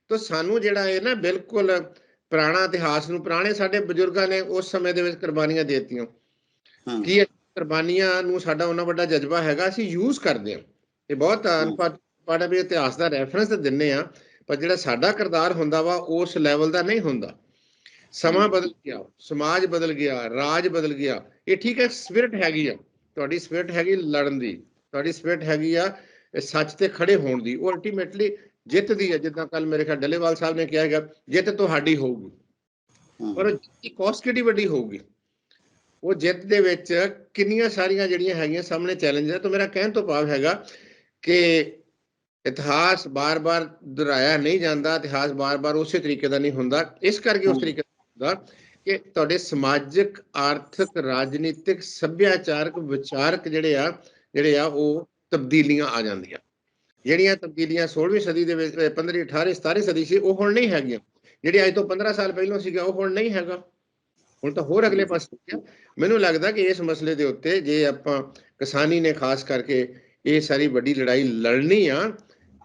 ਤਾਂ ਸਾਨੂੰ ਜਿਹੜਾ ਇਹ ਨਾ ਬਿਲਕੁਲ ਪੁਰਾਣਾ ਇਤਿਹਾਸ ਨੂੰ ਪੁਰਾਣੇ ਸਾਡੇ ਬਜ਼ੁਰਗਾਂ ਨੇ ਉਸ ਸਮੇਂ ਦੇ ਵਿੱਚ ਕੁਰਬਾਨੀਆਂ ਦੇ ਦਿੱਤੀਆਂ। ਕੀ ਇਹ ਕੁਰਬਾਨੀਆਂ ਨੂੰ ਸਾਡਾ ਉਹਨਾਂ ਵੱਡਾ ਜਜ਼ਬਾ ਹੈਗਾ ਅਸੀਂ ਯੂਜ਼ ਕਰਦੇ ਹਾਂ। ਇਹ ਬਹੁਤ ਅਨਪੜ੍ਹ ਪੜ੍ਹ ਵੀ ਇਤਿਹਾਸ ਦਾ ਰੈਫਰੈਂਸ ਤਾਂ ਦਿੰਨੇ ਆ ਪਰ ਜਿਹੜਾ ਸਾਡਾ ਕਿਰਦਾਰ ਹੁੰਦਾ ਵਾ ਉਸ ਲੈਵਲ ਦਾ ਨਹੀਂ ਹੁੰਦਾ। ਸਮਾਂ ਬਦਲ ਗਿਆ ਸਮਾਜ ਬਦਲ ਗਿਆ ਰਾਜ ਬਦਲ ਗਿਆ। ਇਹ ਠੀਕ ਹੈ ਸਪਿਰਿਟ ਹੈਗੀ ਆ। ਤੁਹਾਡੀ ਸਪਿਰਿਟ ਹੈਗੀ ਲੜਨ ਦੀ। ਤੁਹਾਡੀ ਸਪਿਰਿਟ ਹੈਗੀ ਆ ਸੱਚ ਤੇ ਖੜੇ ਹੋਣ ਦੀ ਉਹ ਅਲਟੀਮੇਟਲੀ ਜਿੱਤ ਦੀ ਹੈ ਜਿੱਦਾਂ ਕੱਲ ਮੇਰੇ ਖਿਆਲ ਡੱਲੇਵਾਲ ਸਾਹਿਬ ਨੇ ਕਿਹਾ ਹੈਗਾ ਜਿੱਤ ਤੁਹਾਡੀ ਹੋਊਗੀ। ਪਰ ਉਹ ਕਾਸਟ ਕਿੰਨੀ ਵੱਡੀ ਹੋਊਗੀ? ਉਹ ਜਿੱਤ ਦੇ ਵਿੱਚ ਕਿੰਨੀਆਂ ਸਾਰੀਆਂ ਜਿਹੜੀਆਂ ਹੈਗੀਆਂ ਸਾਹਮਣੇ ਚੈਲੰਜ ਹੈ ਤਾਂ ਮੇਰਾ ਕਹਿਣ ਤੋਂ ਭਾਵ ਹੈਗਾ ਕਿ ਇਤਿਹਾਸ ਬਾਰ-ਬਾਰ ਦੁਹਰਾਇਆ ਨਹੀਂ ਜਾਂਦਾ ਇਤਿਹਾਸ ਬਾਰ-ਬਾਰ ਉਸੇ ਤਰੀਕੇ ਦਾ ਨਹੀਂ ਹੁੰਦਾ। ਇਸ ਕਰਕੇ ਉਸ। ਤਰੀਕੇ ਦਾ ਹੁੰਦਾ ਕਿ ਤੁਹਾਡੇ ਸਮਾਜਿਕ ਆਰਥਿਕ ਰਾਜਨੀਤਿਕ ਸੱਭਿਆਚਾਰਕ ਵਿਚਾਰਕ ਜਿਹੜੇ ਆ ਜਿਹੜੇ ਆ, ਉਹ ਤਬਦੀਲੀਆਂ ਆ ਜਾਂਦੀਆਂ। ਜਿਹੜੀਆਂ ਤਬਦੀਲੀਆਂ 16ਵੀਂ ਸਦੀ ਦੇ ਵਿੱਚ 15ਵੀਂ 18 17 ਸਦੀ ਸੀ, ਉਹ ਹੁਣ ਨਹੀਂ ਹੈਗੀਆਂ। ਜਿਹੜੀ ਅੱਜ ਤੋਂ 15 ਸਾਲ ਪਹਿਲਾਂ ਸੀਗਾ, ਉਹ ਹੁਣ ਨਹੀਂ ਹੈਗਾ। ਹੁਣ ਤਾਂ ਹੋਰ ਅਗਲੇ ਪਾਸੇ ਗਿਆ। ਮੈਨੂੰ ਲੱਗਦਾ ਕਿ ਇਸ ਮਸਲੇ ਦੇ ਉੱਤੇ ਜੇ ਆਪਾਂ ਕਿਸਾਨੀ ਨੇ ਖਾਸ ਕਰਕੇ ਇਹ ਸਾਰੀ ਵੱਡੀ ਲੜਾਈ ਲੜਨੀ ਆ,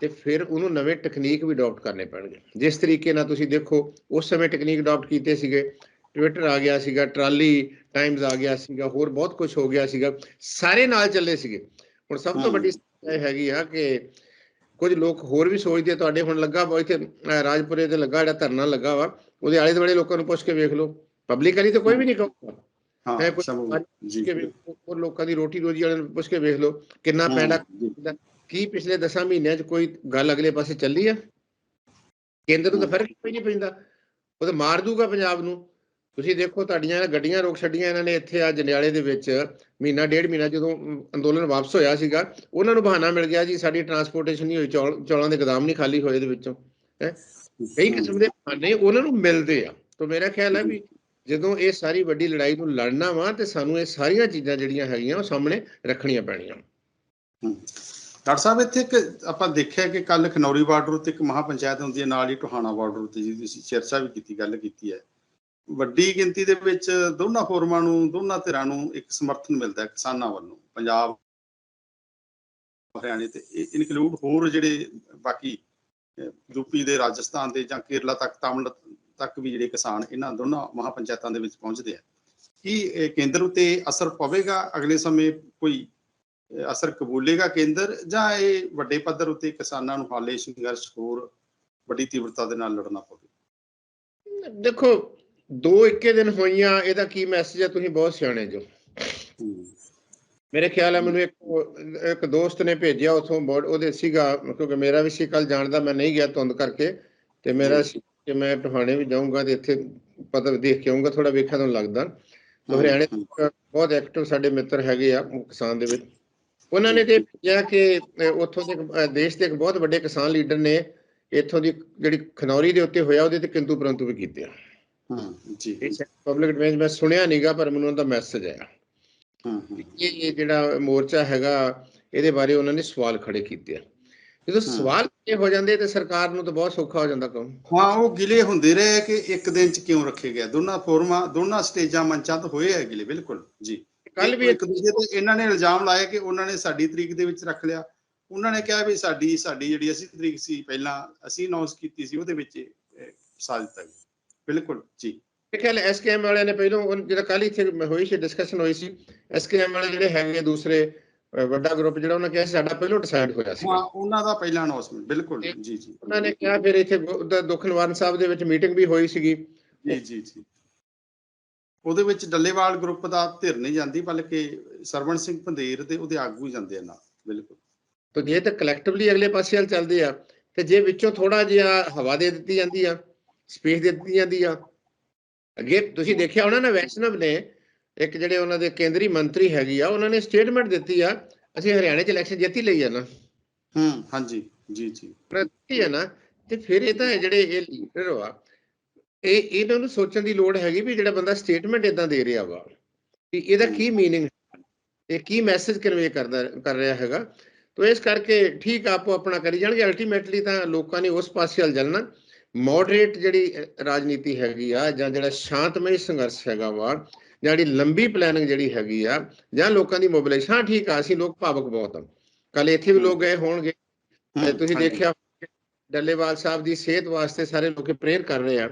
ਤੇ ਫਿਰ ਉਹਨੂੰ ਨਵੇਂ ਟੈਕਨੀਕ ਵੀ ਅਡਾਪਟ ਕਰਨੇ ਪੈਣਗੇ। ਜਿਸ ਤਰੀਕੇ ਨਾਲ ਤੁਸੀਂ ਦੇਖੋ, ਉਸ ਸਮੇਂ ਟੈਕਨੀਕ ਅਡਾਪਟ ਕੀਤੇ ਸੀਗੇ। ਟਵਿੱਟਰ ਆ ਗਿਆ ਸੀਗਾ ਟਰਾਲੀ ਟਾਈਮਜ਼ ਆ ਗਿਆ ਸੀਗਾ ਹੋਰ ਬਹੁਤ ਕੁਝ ਹੋ ਗਿਆ ਸੀਗਾ ਸਾਰੇ ਨਾਲ ਚੱਲੇ ਸੀਗੇ। ਹੁਣ ਸਭ ਤੋਂ। ਵੱਡੀ ਇਹ ਹੈਗੀ ਆ ਕਿ ਕੁਝ ਲੋਕ ਹੋਰ ਵੀ ਸੋਚਦੇ ਆ, ਤੁਹਾਡੇ ਹੁਣ ਲੱਗਾ ਇੱਥੇ ਰਾਜਪੁਰੇ ਤੇ ਲੱਗਾ ਜਿਹੜਾ ਧਰਨਾ ਲੱਗਾ ਵਾ ਉਹਦੇ ਆਲੇ ਦੁਆਲੇ ਲੋਕਾਂ ਨੂੰ ਪੁੱਛ ਕੇ ਵੇਖ ਲਓ। ਪਬਲਿਕਲੀ ਤਾਂ ਕੋਈ ਵੀ ਨਹੀਂ ਕਹੂਗਾ। ਹਾਂ ਕੋਈ ਸ਼ੰਭੂ ਜੀ। ਹੋਰ ਲੋਕਾਂ ਦੀ ਰੋਟੀ ਰੋਜੀ ਵਾਲਿਆਂ ਨੂੰ ਪੁੱਛ ਕੇ ਵੇਖ ਲਓ ਕਿੰਨਾ ਪੈਂਡਾ ਜੀ, ਕੀ ਪਿਛਲੇ 10 ਮਹੀਨਿਆਂ 'ਚ ਕੋਈ ਗੱਲ ਅਗਲੇ ਪਾਸੇ ਚੱਲੀ ਆ? ਕੇਂਦਰ ਨੂੰ ਤਾਂ ਫ਼ਰਕ ਹੀ ਨਹੀਂ ਪੈਂਦਾ। ਉਹ ਤਾਂ ਮਾਰ ਦੂਗਾ ਪੰਜਾਬ ਨੂੰ। ਤੁਸੀਂ ਦੇਖੋ ਤੁਹਾਡੀਆਂ ਗੱਡੀਆਂ ਰੋਕ ਛੱਡੀਆਂ ਇਹਨਾਂ ਨੇ ਇੱਥੇ ਆ ਜੰਡਿਆਲੇ ਦੇ ਵਿੱਚ, ਮਹੀਨਾ ਡੇਢ ਮਹੀਨਾ ਜਦੋਂ ਅੰਦੋਲਨ ਵਾਪਸ ਹੋਇਆ ਸੀਗਾ, ਉਹਨਾਂ ਨੂੰ ਬਹਾਨਾ ਮਿਲ ਗਿਆ ਜੀ ਸਾਡੀ ਟਰਾਂਸਪੋਰਟੇਸ਼ਨ ਨਹੀਂ ਹੋਈ, ਚੌਲ, ਚੌਲਾਂ ਦੇ ਗਦਾਮ ਨਹੀਂ ਖਾਲੀ ਹੋਏ ਇਹਦੇ ਵਿੱਚੋਂ, ਹੈ। ਕਈ ਕਿਸਮ ਦੇ ਬਹਾਨੇ ਉਹਨਾਂ ਨੂੰ ਮਿਲਦੇ ਆ। ਤਾਂ ਮੇਰਾ ਖਿਆਲ ਹੈ ਵੀ ਜਦੋਂ ਇਹ ਸਾਰੀ ਵੱਡੀ ਲੜਾਈ ਨੂੰ ਲੜਨਾ ਵਾ ਤੇ ਸਾਨੂੰ ਇਹ ਸਾਰੀਆਂ ਚੀਜ਼ਾਂ ਜਿਹੜੀਆਂ ਹੈਗੀਆਂ ਉਹ ਸਾਹਮਣੇ ਰੱਖਣੀਆਂ ਪੈਣੀਆਂ। ਡਾਕਟਰ ਸਾਹਿਬ, ਇੱਥੇ ਇੱਕ ਆਪਾਂ ਦੇਖਿਆ ਕਿ ਕੱਲ ਖਨੌਰੀ ਬਾਰਡਰ ਉੱਤੇ ਇੱਕ ਮਹਾ ਪੰਚਾਇਤ ਹੁੰਦੀ ਹੈ, ਨਾਲ ਹੀ ਟੋਹਾਣਾ ਬਾਰਡਰ ਉੱਤੇ ਜਿਹਦੀ ਤੁਸੀਂ ਚਰਚਾ ਵੀ ਕੀਤੀ, ਗੱਲ ਕੀਤੀ ਹੈ। ਵੱਡੀ ਗਿਣਤੀ ਦੇ ਵਿੱਚ ਦੋਨਾਂ ਫੋਰਮਾਂ ਨੂੰ, ਦੋਨਾਂ ਧਿਰਾਂ ਨੂੰ ਇੱਕ ਸਮਰਥਨ ਮਿਲਦਾ ਹੈ ਕਿਸਾਨਾਂ ਵੱਲੋਂ। ਪੰਜਾਬ, ਹਰਿਆਣੇ ਤੇ ਇਨਕਲੂਡ ਹੋਰ ਜਿਹੜੇ ਬਾਕੀ ਯੂਪੀ ਦੇ, ਰਾਜਸਥਾਨ ਦੇ ਜਾਂ ਕੇਰਲਾ ਤੱਕ, ਤਾਮਿਲ ਤੱਕ ਵੀ ਜਿਹੜੇ ਕਿਸਾਨ ਇਹਨਾਂ ਦੋਨਾਂ ਮਹਾ ਪੰਚਾਇਤਾਂ ਦੇ ਵਿੱਚ ਪਹੁੰਚਦੇ ਆ। ਕੀ ਕੇਂਦਰ ਉਤੇ ਅਸਰ ਪਵੇਗਾ? ਅਗਲੇ ਸਮੇਂ ਕੋਈ ਅਸਰ ਕਬੂਲੇਗਾ ਕੇਂਦਰ ਜਾਂ ਇਹ ਵੱਡੇ ਪੱਧਰ ਉਤੇ ਕਿਸਾਨਾਂ ਨੂੰ ਹਾਲੇ ਸੰਘਰਸ਼ ਹੋਰ ਵੱਡੀ ਤੀਬਰਤਾ ਦੇ ਨਾਲ ਲੜਨਾ ਪਵੇ ਦੇਖੋ ਦੋ ਇੱਕੇ ਦਿਨ ਹੋਈਆਂ ਇਹਦਾ ਕੀ ਮੈਸੇਜ ਹੈ ਤੁਸੀਂ ਬਹੁਤ ਸਿਆਣੇ ਜੋ। ਮੇਰੇ ਖਿਆਲ ਹੈ ਮੈਨੂੰ ਇੱਕ ਇੱਕ ਦੋਸਤ ਨੇ ਭੇਜਿਆ ਉਥੋਂ ਉਹਦੇ ਸੀਗਾ ਕਿਉਂਕਿ ਮੇਰਾ ਵੀ ਸੀ ਕੱਲ ਜਾਣ ਦਾ ਮੈਂ ਨਹੀਂ ਗਿਆ ਧੁੰਦ ਕਰਕੇ ਤੇ ਮੇਰਾ ਸੀ ਕਿ ਮੈਂ ਟਹਾਣੇ ਵੀ ਜਾਊਂਗਾ ਤੇ ਇੱਥੇ ਪਤਾ ਦੇਖ ਕੇ ਆਊਂਗਾ ਥੋੜਾ ਵੇਖਿਆ ਤੁਹਾਨੂੰ ਲੱਗਦਾ। ਤੇ ਹਰਿਆਣੇ ਬਹੁਤ ਐਕਟਿਵ ਸਾਡੇ ਮਿੱਤਰ ਹੈਗੇ ਆ ਕਿਸਾਨ ਦੇ ਵਿੱਚ। ਉਹਨਾਂ ਨੇ ਤੇ ਭੇਜਿਆ ਕਿ ਉੱਥੋਂ ਦੇ ਦੇਸ਼ ਦੇ ਇੱਕ ਬਹੁਤ ਵੱਡੇ ਕਿਸਾਨ ਲੀਡਰ ਨੇ ਇੱਥੋਂ ਦੀ ਜਿਹੜੀ ਖਨੌਰੀ ਦੇ ਉੱਤੇ ਹੋਇਆ ਉਹਦੇ ਤੇ ਕਿੰਤੂ ਪਰੰਤੂ ਵੀ ਕੀਤੇ ਆ। ਹਾਂ ਜੀ। ਪਬਲਿਕ ਡੋਮੇਨ ਮੈਂ ਸੁਣਿਆ ਨਹੀਂਗਾ ਪਰ ਮੈਨੂੰ ਉਹਦਾ ਮੈਸੇਜ ਆਇਆ। ਹਾਂ ਹਾਂ। ਇਹ ਜਿਹੜਾ ਮੋਰਚਾ ਹੈਗਾ ਇਹਦੇ ਬਾਰੇ ਉਹਨਾਂ ਨੇ ਸਵਾਲ ਖੜੇ ਕੀਤੇ ਆ। ਜਦੋਂ ਸਵਾਲ ਇਹ ਹੋ ਜਾਂਦੇ ਤੇ ਸਰਕਾਰ ਨੂੰ ਤਾਂ ਬਹੁਤ ਸੌਖਾ ਹੋ ਜਾਂਦਾ ਕੰਮ। ਹਾਂ ਉਹ ਗਿਲੇ ਹੁੰਦੇ ਰਹੇ ਕਿ ਇੱਕ ਦਿਨ ਚ ਕਿਉਂ ਰੱਖੇ ਗਿਆ ਦੋਨਾਂ ਫੋਰਮਾਂ ਦੋਨਾਂ ਸਟੇਜਾਂ ਮੰਚਾਂ ਤੋਂ ਹੋਏ ਹੈ ਗਿਲੇ ਬਿਲਕੁਲ ਜੀ। ਕੱਲ ਵੀ ਇੱਕ ਦੂਜੇ ਤੇ ਇਹਨਾਂ ਨੇ ਇਲਜ਼ਾਮ ਲਾਇਆ ਕਿ ਉਹਨਾਂ ਨੇ ਸਾਡੀ ਤਰੀਕ ਦੇ ਵਿੱਚ ਰੱਖ ਲਿਆ। ਉਹਨਾਂ ਨੇ ਕਿਹਾ ਵੀ ਸਾਡੀ ਸਾਡੀ ਜਿਹੜੀ ਅਸੀਂ ਤਰੀਕ ਸੀ ਪਹਿਲਾਂ ਅਸੀਂ ਅਨਾਉਂਸ ਕੀਤੀ ਸੀ ਉਹਦੇ ਵਿੱਚ ਫਸਾ ਦਿੱਤਾ ਗਿਆ ਬਿਲਕੁਲ ਜੀ। ਮੇਰੇ ਖਿਆਲ ਐਸਕੇਐਮ ਵਾਲਿਆਂ ਨੇ ਪਹਿਲਾਂ ਉਹ ਜਿਹੜਾ ਕੱਲ ਇੱਥੇ ਹੋਈ ਸੀ ਡਿਸਕਸ਼ਨ ਹੋਈ ਸੀ ਐਸਕੇਐਮ ਵਾਲੇ ਜਿਹੜੇ ਹੈਗੇ ਦੂਸਰੇ ਵੱਡਾ ਗਰੁੱਪ ਜਿਹੜਾ ਉਹਨਾਂ ਕਿਹਾ ਸਾਡਾ ਪਹਿਲਾਂ ਡਿਸਾਈਡ ਹੋਇਆ ਸੀ। ਹਾਂ ਉਹਨਾਂ ਦਾ ਪਹਿਲਾ ਅਨਾਉਂਸਮੈਂਟ ਬਿਲਕੁਲ ਜੀ ਜੀ। ਉਹਨਾਂ ਨੇ ਕਿਹਾ ਫਿਰ ਇੱਥੇ ਦੁੱਖ ਨਿਵਾਰਨ ਸਾਹਿਬ ਦੇ ਵਿੱਚ ਮੀਟਿੰਗ ਵੀ ਹੋਈ ਸੀਗੀ। ਜੀ ਜੀ ਜੀ। ਉਹਦੇ ਵਿੱਚ ਡੱਲੇਵਾਲ ਗਰੁੱਪ ਦਾ ਧਿਰ ਨਹੀਂ ਜਾਂਦੀ ਬਲਕਿ ਸਰਵਣ ਸਿੰਘ ਪੰਦੇਰ ਦੇ ਉਹਦੇ ਆਗੂ ਜਾਂਦੇ ਆ ਨਾਲ ਬਿਲਕੁਲ। ਤਾਂ ਜੇ ਤਾਂ ਕਲੈਕਟਿਵਲੀ ਅਗਲੇ ਪਾਸੇ ਵੱਲ ਚੱਲਦੇ ਆ ਤੇ ਜੇ ਵਿੱਚੋਂ ਥੋੜਾ ਜਿਹਾ ਹਵਾ ਦੇ ਦਿੱਤੀ ਜਾਂਦੀ ਆ ਸਪੀਚ ਦਿੱਤੀ ਜਾਂਦੀ ਆ। ਅੱਗੇ ਤੁਸੀਂ ਦੇਖਿਆ ਹੋਣਾ ਨਾ ਵੈਸ਼ਨਵ ਨੇ ਇੱਕ ਜਿਹੜੇ ਉਹਨਾਂ ਦੇ ਕੇਂਦਰੀ ਮੰਤਰੀ ਹੈਗੀ ਆ ਉਹਨਾਂ ਨੇ ਸਟੇਟਮੈਂਟ ਦਿੱਤੀ ਆ ਅਸੀਂ ਹਰਿਆਣੇ 'ਚ ਇਲੈਕਸ਼ਨ ਜਿੱਤੀ ਲਈ ਆ ਨਾ। ਹੂੰ ਹਾਂਜੀ ਜੀ ਜੀ। ਪ੍ਰਤੀ ਹੈ ਨਾ ਤੇ ਫਿਰ ਇਹ ਤਾਂ ਜਿਹੜੇ ਇਹ ਲੀਡਰ ਆ ਇਹ ਇਹਨਾਂ ਨੂੰ ਸੋਚਣ ਦੀ ਲੋੜ ਹੈਗੀ ਵੀ ਜਿਹੜਾ ਬੰਦਾ ਸਟੇਟਮੈਂਟ ਇਦਾਂ ਦੇ ਰਿਹਾ ਵਾ ਕਿ ਇਹਦਾ ਕੀ ਮੀਨਿੰਗ ਇਹ ਕੀ ਮੈਸੇਜ ਕਨਵੇ ਕਰਦਾ ਕਰ ਰਿਹਾ ਹੈਗਾ। ਤੋ ਇਸ ਕਰਕੇ ਠੀਕ ਆਪੋ ਆਪਣਾ ਕਰੀ ਜਾਣਗੇ। ਅਲਟੀਮੇਟਲੀ ਤਾਂ ਲੋਕਾਂ ਨੇ ਉਸ ਪਾਸੇ ਹਲ ਜਾਣਾ ਮੋਡਰੇਟ ਜਿਹੜੀ ਰਾਜਨੀਤੀ ਹੈਗੀ ਆ ਜਾਂ ਜਿਹੜਾ ਸ਼ਾਂਤਮਈ ਸੰਘਰਸ਼ ਹੈਗਾ ਵਾ ਜਿਹੜੀ ਲੰਬੀ ਪਲੈਨਿੰਗ ਜਿਹੜੀ ਹੈਗੀ ਆ ਜਾਂ ਲੋਕਾਂ ਦੀ ਮੋਬਿਲਾਈਜੇਸ਼ਨ ਹਾਂ ਠੀਕ ਆ ਅਸੀਂ ਲੋਕ ਭਾਵਕ ਬਹੁਤ ਆ। ਕੱਲ ਇੱਥੇ ਵੀ ਲੋਕ ਗਏ ਹੋਣਗੇ। ਤੇ ਤੁਸੀਂ। ਦੇਖਿਆ ਡੱਲੇਵਾਲ ਸਾਹਿਬ ਦੀ ਸਿਹਤ ਵਾਸਤੇ ਸਾਰੇ ਲੋਕ ਪ੍ਰੇਅਰ ਕਰ ਰਹੇ ਆ।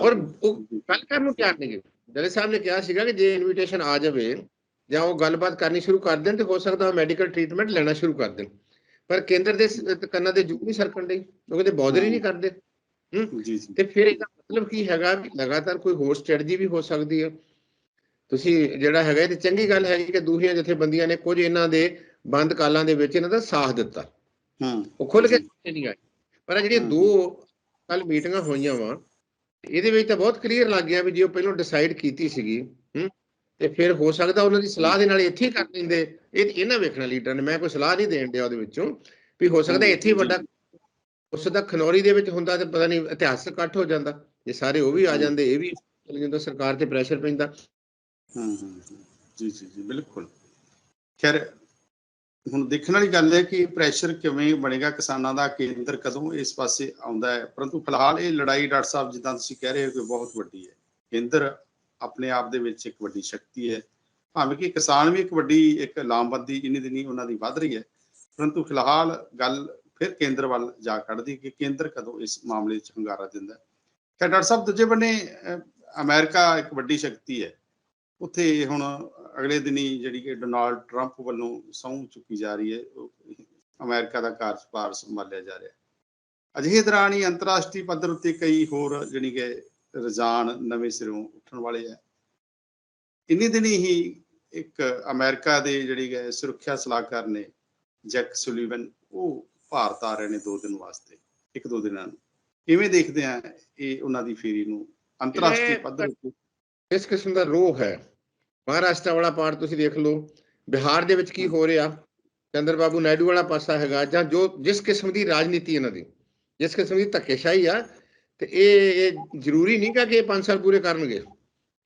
ਔਰ ਉਹ ਗੱਲ ਕਰਨ ਨੂੰ ਤਿਆਰ ਨਹੀਂ ਗਏ। ਡੱਲੇ ਸਾਹਿਬ ਨੇ ਕਿਹਾ ਸੀਗਾ ਕਿ ਜੇ ਇਨਵੀਟੇਸ਼ਨ ਆ ਜਾਵੇ ਜਾਂ ਉਹ ਗੱਲਬਾਤ ਕਰਨੀ ਸ਼ੁਰੂ ਕਰ ਦੇਣ ਤੇ ਹੋ ਸਕਦਾ ਮੈਡੀਕਲ ਟ੍ਰੀਟਮੈਂਟ ਲੈਣਾ ਸ਼ੁਰੂ ਕਰ ਦੇਣ। ਪਰ ਕੇਂਦਰ ਦੇ ਕੰਨਾਂ ਦੇ ਜੂ ਨਹੀਂ ਸਰਕਣ ਦੇ ਉਹ ਕਹਿੰਦੇ ਬੌਦਰ ਹੀ ਨਹੀਂ ਕਰਦੇ। ਜੀ ਜੀ। ਤੇ ਫਿਰ ਇਹਦਾ ਮਤਲਬ ਕੀ ਹੈਗਾ ਵੀ ਲਗਾਤਾਰ ਕੋਈ ਹੋਰ ਸਟ੍ਰੈਟਜੀ ਵੀ ਹੋ ਸਕਦੀ ਹੈ। ਤੁਸੀਂ ਜਿਹੜਾ ਹੈਗਾ ਇਹ ਤੇ ਚੰਗੀ ਗੱਲ ਹੈਗੀ ਕਿ ਦੂਸਰੀਆਂ ਜਥੇਬੰਦੀਆਂ ਨੇ ਕੁਝ ਇਹਨਾਂ ਦੇ ਬੰਦ ਕਾਲਾਂ ਦੇ ਵਿੱਚ ਇਹਨਾਂ ਦਾ ਸਾਥ ਦਿੱਤਾ। ਹਾਂ। ਉਹ ਖੁੱਲ ਕੇ ਨਹੀਂ ਆਏ। ਪਰ ਜਿਹੜੀਆਂ। ਦੋ ਕੱਲ ਮੀਟਿੰਗਾਂ ਹੋਈਆਂ ਵਾ ਇਹਦੇ ਵਿੱਚ ਤਾਂ ਬਹੁਤ ਕਲੀਅਰ ਲੱਗ ਗਿਆ ਵੀ ਜੇ ਉਹ ਪਹਿਲਾਂ ਡਿਸਾਈਡ ਕੀਤੀ ਸੀਗੀ ਹੂੰ ਤੇ ਫਿਰ ਹੋ ਸਕਦਾ ਉਹਨਾਂ ਦੀ ਸਲਾਹ ਦੇ ਨਾਲ ਇੱਥੇ ਹੀ ਕਰ ਲੈਂਦੇ। ਇਹ ਇਹਨਾਂ ਵੇਖਣਾ ਲੀਡਰ ਨੇ ਮੈਂ ਕੋਈ ਸਲਾਹ ਨਹੀਂ ਦੇਣ ਡਿਆ ਉਹਦੇ ਵਿੱਚੋਂ ਵੀ ਹੋ ਸਕਦਾ ਇੱਥੇ ਹੀ। ਵੱਡਾ ਉਸ ਦਾ ਖਨੌਰੀ ਦੇ ਵਿੱਚ ਹੁੰਦਾ ਤੇ ਪਤਾ ਨਹੀਂ ਇਤਿਹਾਸ ਇਕੱਠ ਹੋ ਜਾਂਦਾ। ਜੇ ਸਾਰੇ ਉਹ ਵੀ ਆ ਜਾਂਦੇ, ਇਹ ਵੀ ਚਲ ਜਾਂਦਾ, ਸਰਕਾਰ ਤੇ ਪ੍ਰੈਸ਼ਰ ਪੈਂਦਾ। ਹਾਂ ਹਾਂ ਜੀ ਜੀ ਜੀ, ਬਿਲਕੁਲ। ਖੈਰ, ਹੁਣ ਦੇਖਣ ਵਾਲੀ ਗੱਲ ਹੈ ਕਿ ਪ੍ਰੈਸ਼ਰ ਕਿਵੇਂ ਬਣੇਗਾ ਕਿਸਾਨਾਂ ਦਾ, ਕੇਂਦਰ ਕਦੋਂ ਇਸ ਪਾਸੇ ਆਉਂਦਾ ਹੈ। ਪਰੰਤੂ ਫਿਲਹਾਲ ਇਹ ਲੜਾਈ ਡਾਕਟਰ ਸਾਹਿਬ ਜਿੱਦਾਂ ਤੁਸੀਂ ਕਹਿ ਰਹੇ ਹੋ ਕਿ ਬਹੁਤ ਵੱਡੀ ਹੈ। ਕੇਂਦਰ ਆਪਣੇ ਆਪ ਦੇ ਵਿੱਚ ਇੱਕ ਵੱਡੀ ਸ਼ਕਤੀ ਹੈ। ਭਾਵੇਂ ਕਿ ਕਿਸਾਨ ਵੀ ਇੱਕ ਵੱਡੀ, ਇੱਕ ਲਾਮਬੰਦੀ ਇਨੀ ਦਿਨੀ ਉਹਨਾਂ ਦੀ ਵੱਧ ਰਹੀ ਹੈ। ਪਰੰਤੂ ਫਿਲਹਾਲ ਗੱਲ ਫਿਰ ਕੇਂਦਰ ਵੱਲ ਜਾ ਕੱਢਦੀ ਕਿ ਕੇਂਦਰ ਕਦੋਂ ਇਸ ਮਾਮਲੇ 'ਚ ਹੰਗਾਰਾ ਦਿੰਦਾ ਹੈ। ਡਾਕਟਰ ਸਾਹਿਬ, ਦੂਜੇ ਬੰਨੇ ਅਮਰੀਕਾ ਇੱਕ ਵੱਡੀ ਸ਼ਕਤੀ ਹੈ। ਉੱਥੇ ਹੁਣ ਅਗਲੇ ਦਿਨੀ ਜਿਹੜੀ ਕਿ ਡੋਨਾਲਡ ਟਰੰਪ ਵੱਲੋਂ ਸਹੁੰ ਚੁੱਕੀ ਜਾ ਰਹੀ ਹੈ, ਉਹ ਅਮਰੀਕਾ ਦਾ ਕਾਰਜਭਾਰ ਸੰਭਾਲਿਆ ਜਾ ਰਿਹਾ ਅਜਿਹੇ ਦੌਰਾਨ ਹੀ ਅੰਤਰਰਾਸ਼ਟਰੀ ਪੱਧਰ ਉੱਤੇ ਕਈ ਹੋਰ ਜਿਹੜੀ ਕਿ ਰੁਝਾਨ ਨਵੇਂ ਸਿਰੋਂ ਉੱਠਣ ਵਾਲੇ ਆ ਇੰਨੀ ਦਿਨੀ ਹੀ ਇੱਕ ਅਮਰੀਕਾ ਦੇ ਜਿਹੜੀ ਕਿ ਸੁਰੱਖਿਆ ਸਲਾਹਕਾਰ ਨੇ ਜੈਕ ਸੁਲੀਵਨ, ਉਹ ਭਾਰਤ ਆ ਰਹੇ ਨੇ ਦੋ ਦਿਨ ਵਾਸਤੇ ਇੱਕ ਦੋ ਦਿਨਾਂ ਨੂੰ। ਕਿਵੇਂ ਦੇਖਦੇ ਆ ਇਹ ਉਹਨਾਂ ਦੀ ਫੇਰੀ ਨੂੰ? ਅੰਤਰਰਾਸ਼ਟਰੀ ਪੱਧਰ ਉੱਤੇ। ਇਸ ਕਿਸਮ ਦਾ ਰੋਹ ਹੈ। ਮਹਾਰਾਸ਼ਟਰ ਵਾਲਾ ਪਾਰਟ ਤੁਸੀਂ ਦੇਖ ਲਓ। ਬਿਹਾਰ ਦੇ ਵਿੱਚ ਕੀ ਹੋ ਰਿਹਾ? ਚੰਦਰ ਬਾਬੂ ਨਾਇਡੂ ਵਾਲਾ ਪਾਸਾ ਹੈਗਾ ਜਾਂ ਜੋ ਜਿਸ ਕਿਸਮ ਦੀ ਰਾਜਨੀਤੀ ਇਹਨਾਂ ਦੀ ਜਿਸ ਕਿਸਮ ਦੀ ਧੱਕੇਸ਼ਾਹੀ ਆ ਤੇ ਇਹ ਇਹ ਜ਼ਰੂਰੀ ਨਹੀਂ ਕਿ ਇਹ 5 ਸਾਲ ਪੂਰੇ ਕਰਨਗੇ।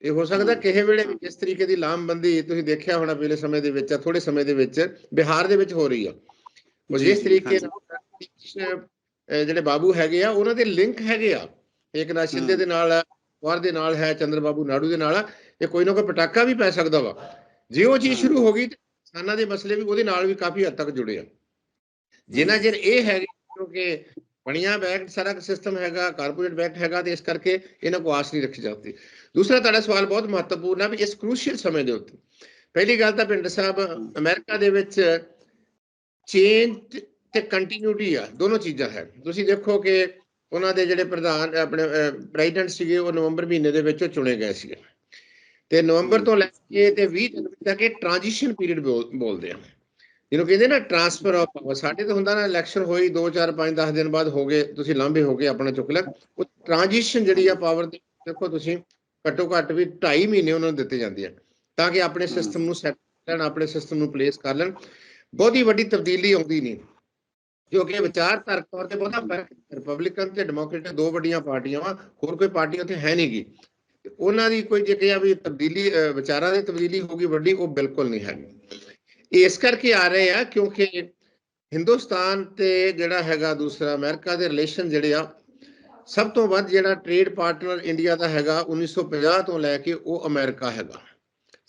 ਇਹ ਹੋ ਸਕਦਾ ਕਿਸੇ ਵੇਲੇ ਇਸ ਤਰੀਕੇ ਦੀ ਲਾਮਬੰਦੀ ਤੁਸੀਂ ਦੇਖਿਆ ਹੋਣਾ ਪਿਛਲੇ ਸਮੇਂ ਦੇ ਵਿੱਚ ਥੋੜੇ ਸਮੇਂ ਦੇ ਵਿੱਚ ਬਿਹਾਰ ਦੇ ਵਿੱਚ ਹੋ ਰਹੀ ਆ। ਉਹ ਜਿਸ ਤਰੀਕੇ। ਨਾਲ ਜਿਹੜੇ ਬਾਬੂ ਹੈਗੇ ਆ ਉਹਨਾਂ ਦੇ ਲਿੰਕ ਹੈਗੇ ਆ। ਏਕਨਾਥ ਸ਼ਿੰਦੇ ਹਮ। ਦੇ ਨਾਲ ਵਾਰ ਦੇ ਨਾਲ ਹੈ ਚੰਦਰ ਬਾਬੂ ਨਾਇਡੂ ਦੇ ਨਾਲ ਆ, ਇਹ ਕੋਈ ਨਾ ਕੋਈ ਪਟਾਕਾ ਵੀ ਪੈ ਸਕਦਾ ਵਾ। ਜੇ ਉਹ ਚੀਜ਼। ਸ਼ੁਰੂ ਹੋ ਗਈ ਤੇ ਕਿਸਾਨਾਂ ਦੇ ਮਸਲੇ ਵੀ ਉਹਦੇ ਨਾਲ ਵੀ ਕਾਫੀ ਹੱਦ ਤੱਕ ਜੁੜੇ ਆ। ਜਿੰਨਾ ਚਿਰ ਇਹ ਹੈਗੇ ਕਿਉਂਕਿ ਬਣੀਆਂ ਬੈਕਡ ਸਾਰਾ ਸਿਸਟਮ ਹੈਗਾ ਕਾਰਪੋਰੇਟ ਬੈਕਡ ਹੈਗਾ ਤੇ ਇਸ ਕਰਕੇ ਇਹਨਾਂ ਕੋ ਆਸ ਨਹੀਂ ਰੱਖੀ ਜਾਂਦੀ। ਦੂਸਰਾ ਤੁਹਾਡਾ ਸਵਾਲ ਬਹੁਤ ਮਹੱਤਵਪੂਰਨ ਹੈ ਵੀ ਇਸ ਕ੍ਰੂਸ਼ੀਅਲ ਸਮੇਂ ਦੇ ਉੱਤੇ। ਪਹਿਲੀ ਗੱਲ ਤਾਂ ਪਿੰਡ ਸਾਹਿਬ ਅਮਰੀਕਾ ਦੇ ਵਿੱਚ ਚੇਂਜ ਤੇ ਕੰਟੀਨਿਊਟੀ ਆ, ਦੋਨੋਂ ਚੀਜ਼ਾਂ ਹੈ। ਤੁਸੀਂ ਦੇਖੋ ਕਿ ਉਹਨਾਂ ਦੇ ਜਿਹੜੇ ਪ੍ਰਧਾਨ, ਆਪਣੇ ਪ੍ਰੈਜ਼ੀਡੈਂਟ ਸੀਗੇ, ਉਹ ਨਵੰਬਰ ਮਹੀਨੇ ਦੇ ਵਿੱਚ ਉਹ ਚੁਣੇ ਗਏ ਸੀਗੇ। ਤੇ ਨਵੰਬਰ ਤੋਂ ਲੈ ਕੇ ਤੇ 20 ਜਨਵਰੀ ਤੱਕ ਇਹ ਟ੍ਰਾਂਜੀਸ਼ਨ ਪੀਰੀਅਡ ਬੋਲਦੇ ਆ ਜਿਹਨੂੰ ਕਹਿੰਦੇ ਨਾ ਟ੍ਰਾਂਸਫਰ ਆਫ ਪਾਵਰ ਸਾਡੇ ਤਾਂ ਹੁੰਦਾ ਨਾ ਇਲੈਕਸ਼ਨ ਹੋਈ 2 4 5 10 ਦਿਨ ਬਾਅਦ ਹੋ ਗਏ, ਤੁਸੀਂ ਲਾਂਭੇ ਹੋ ਗਏ, ਆਪਣਾ ਚੁੱਕ ਲੈ ਉਹ ਟ੍ਰਾਂਜੀਸ਼ਨ ਜਿਹੜੀ ਆ ਪਾਵਰ ਦੀ, ਦੇਖੋ ਤੁਸੀਂ, ਘੱਟੋ ਘੱਟ ਵੀ 2.5 ਮਹੀਨੇ ਉਹਨਾਂ ਨੂੰ ਦਿੱਤੇ ਜਾਂਦੇ ਆ। ਤਾਂ ਕਿ ਆਪਣੇ ਸਿਸਟਮ ਨੂੰ ਸੈੱਟ ਕਰਨ ਆਪਣੇ ਸਿਸਟਮ ਨੂੰ ਪਲੇਸ ਕਰ ਲੈਣ। ਬਹੁਤੀ ਵੱਡੀ ਤਬਦੀਲੀ ਆਉਂਦੀ ਨਹੀਂ। ਕਿਉਂਕਿ ਵਿਚਾਰਧਾਰਕ ਤੌਰ ਤੇ ਬਹੁਤਾ ਰਿਪਬਲਿਕਨ ਤੇ ਡੈਮੋਕ੍ਰੇਟ ਦੋ ਵੱਡੀਆਂ ਪਾਰਟੀਆਂ ਵਾ, ਹੋਰ ਕੋਈ ਪਾਰਟੀ ਉੱਥੇ ਹੈ ਨਹੀਂਗੀ ਤੇ ਉਹਨਾਂ ਦੀ ਕੋਈ ਜੇ ਕਿਹਾ ਵੀ ਤਬਦੀਲੀ ਵਿਚਾਰਾਂ ਦੀ ਤਬਦੀਲੀ ਹੋਗੀ ਵੱਡੀ, ਉਹ ਬਿਲਕੁਲ ਨਹੀਂ ਹੈ ਇਸ ਕਰਕੇ ਆ ਰਹੇ ਆ ਕਿਉਂਕਿ ਹਿੰਦੁਸਤਾਨ ਤੇ ਜਿਹੜਾ ਹੈਗਾ ਦੂਸਰਾ ਅਮਰੀਕਾ ਦੇ ਰਿਲੇਸ਼ਨ ਜਿਹੜੇ ਆ, ਸਭ ਤੋਂ ਵੱਧ ਜਿਹੜਾ ਟ੍ਰੇਡ ਪਾਰਟਨਰ ਇੰਡੀਆ ਦਾ ਹੈਗਾ 1950 ਤੋਂ ਲੈ ਕੇ ਉਹ ਅਮਰੀਕਾ ਹੈਗਾ।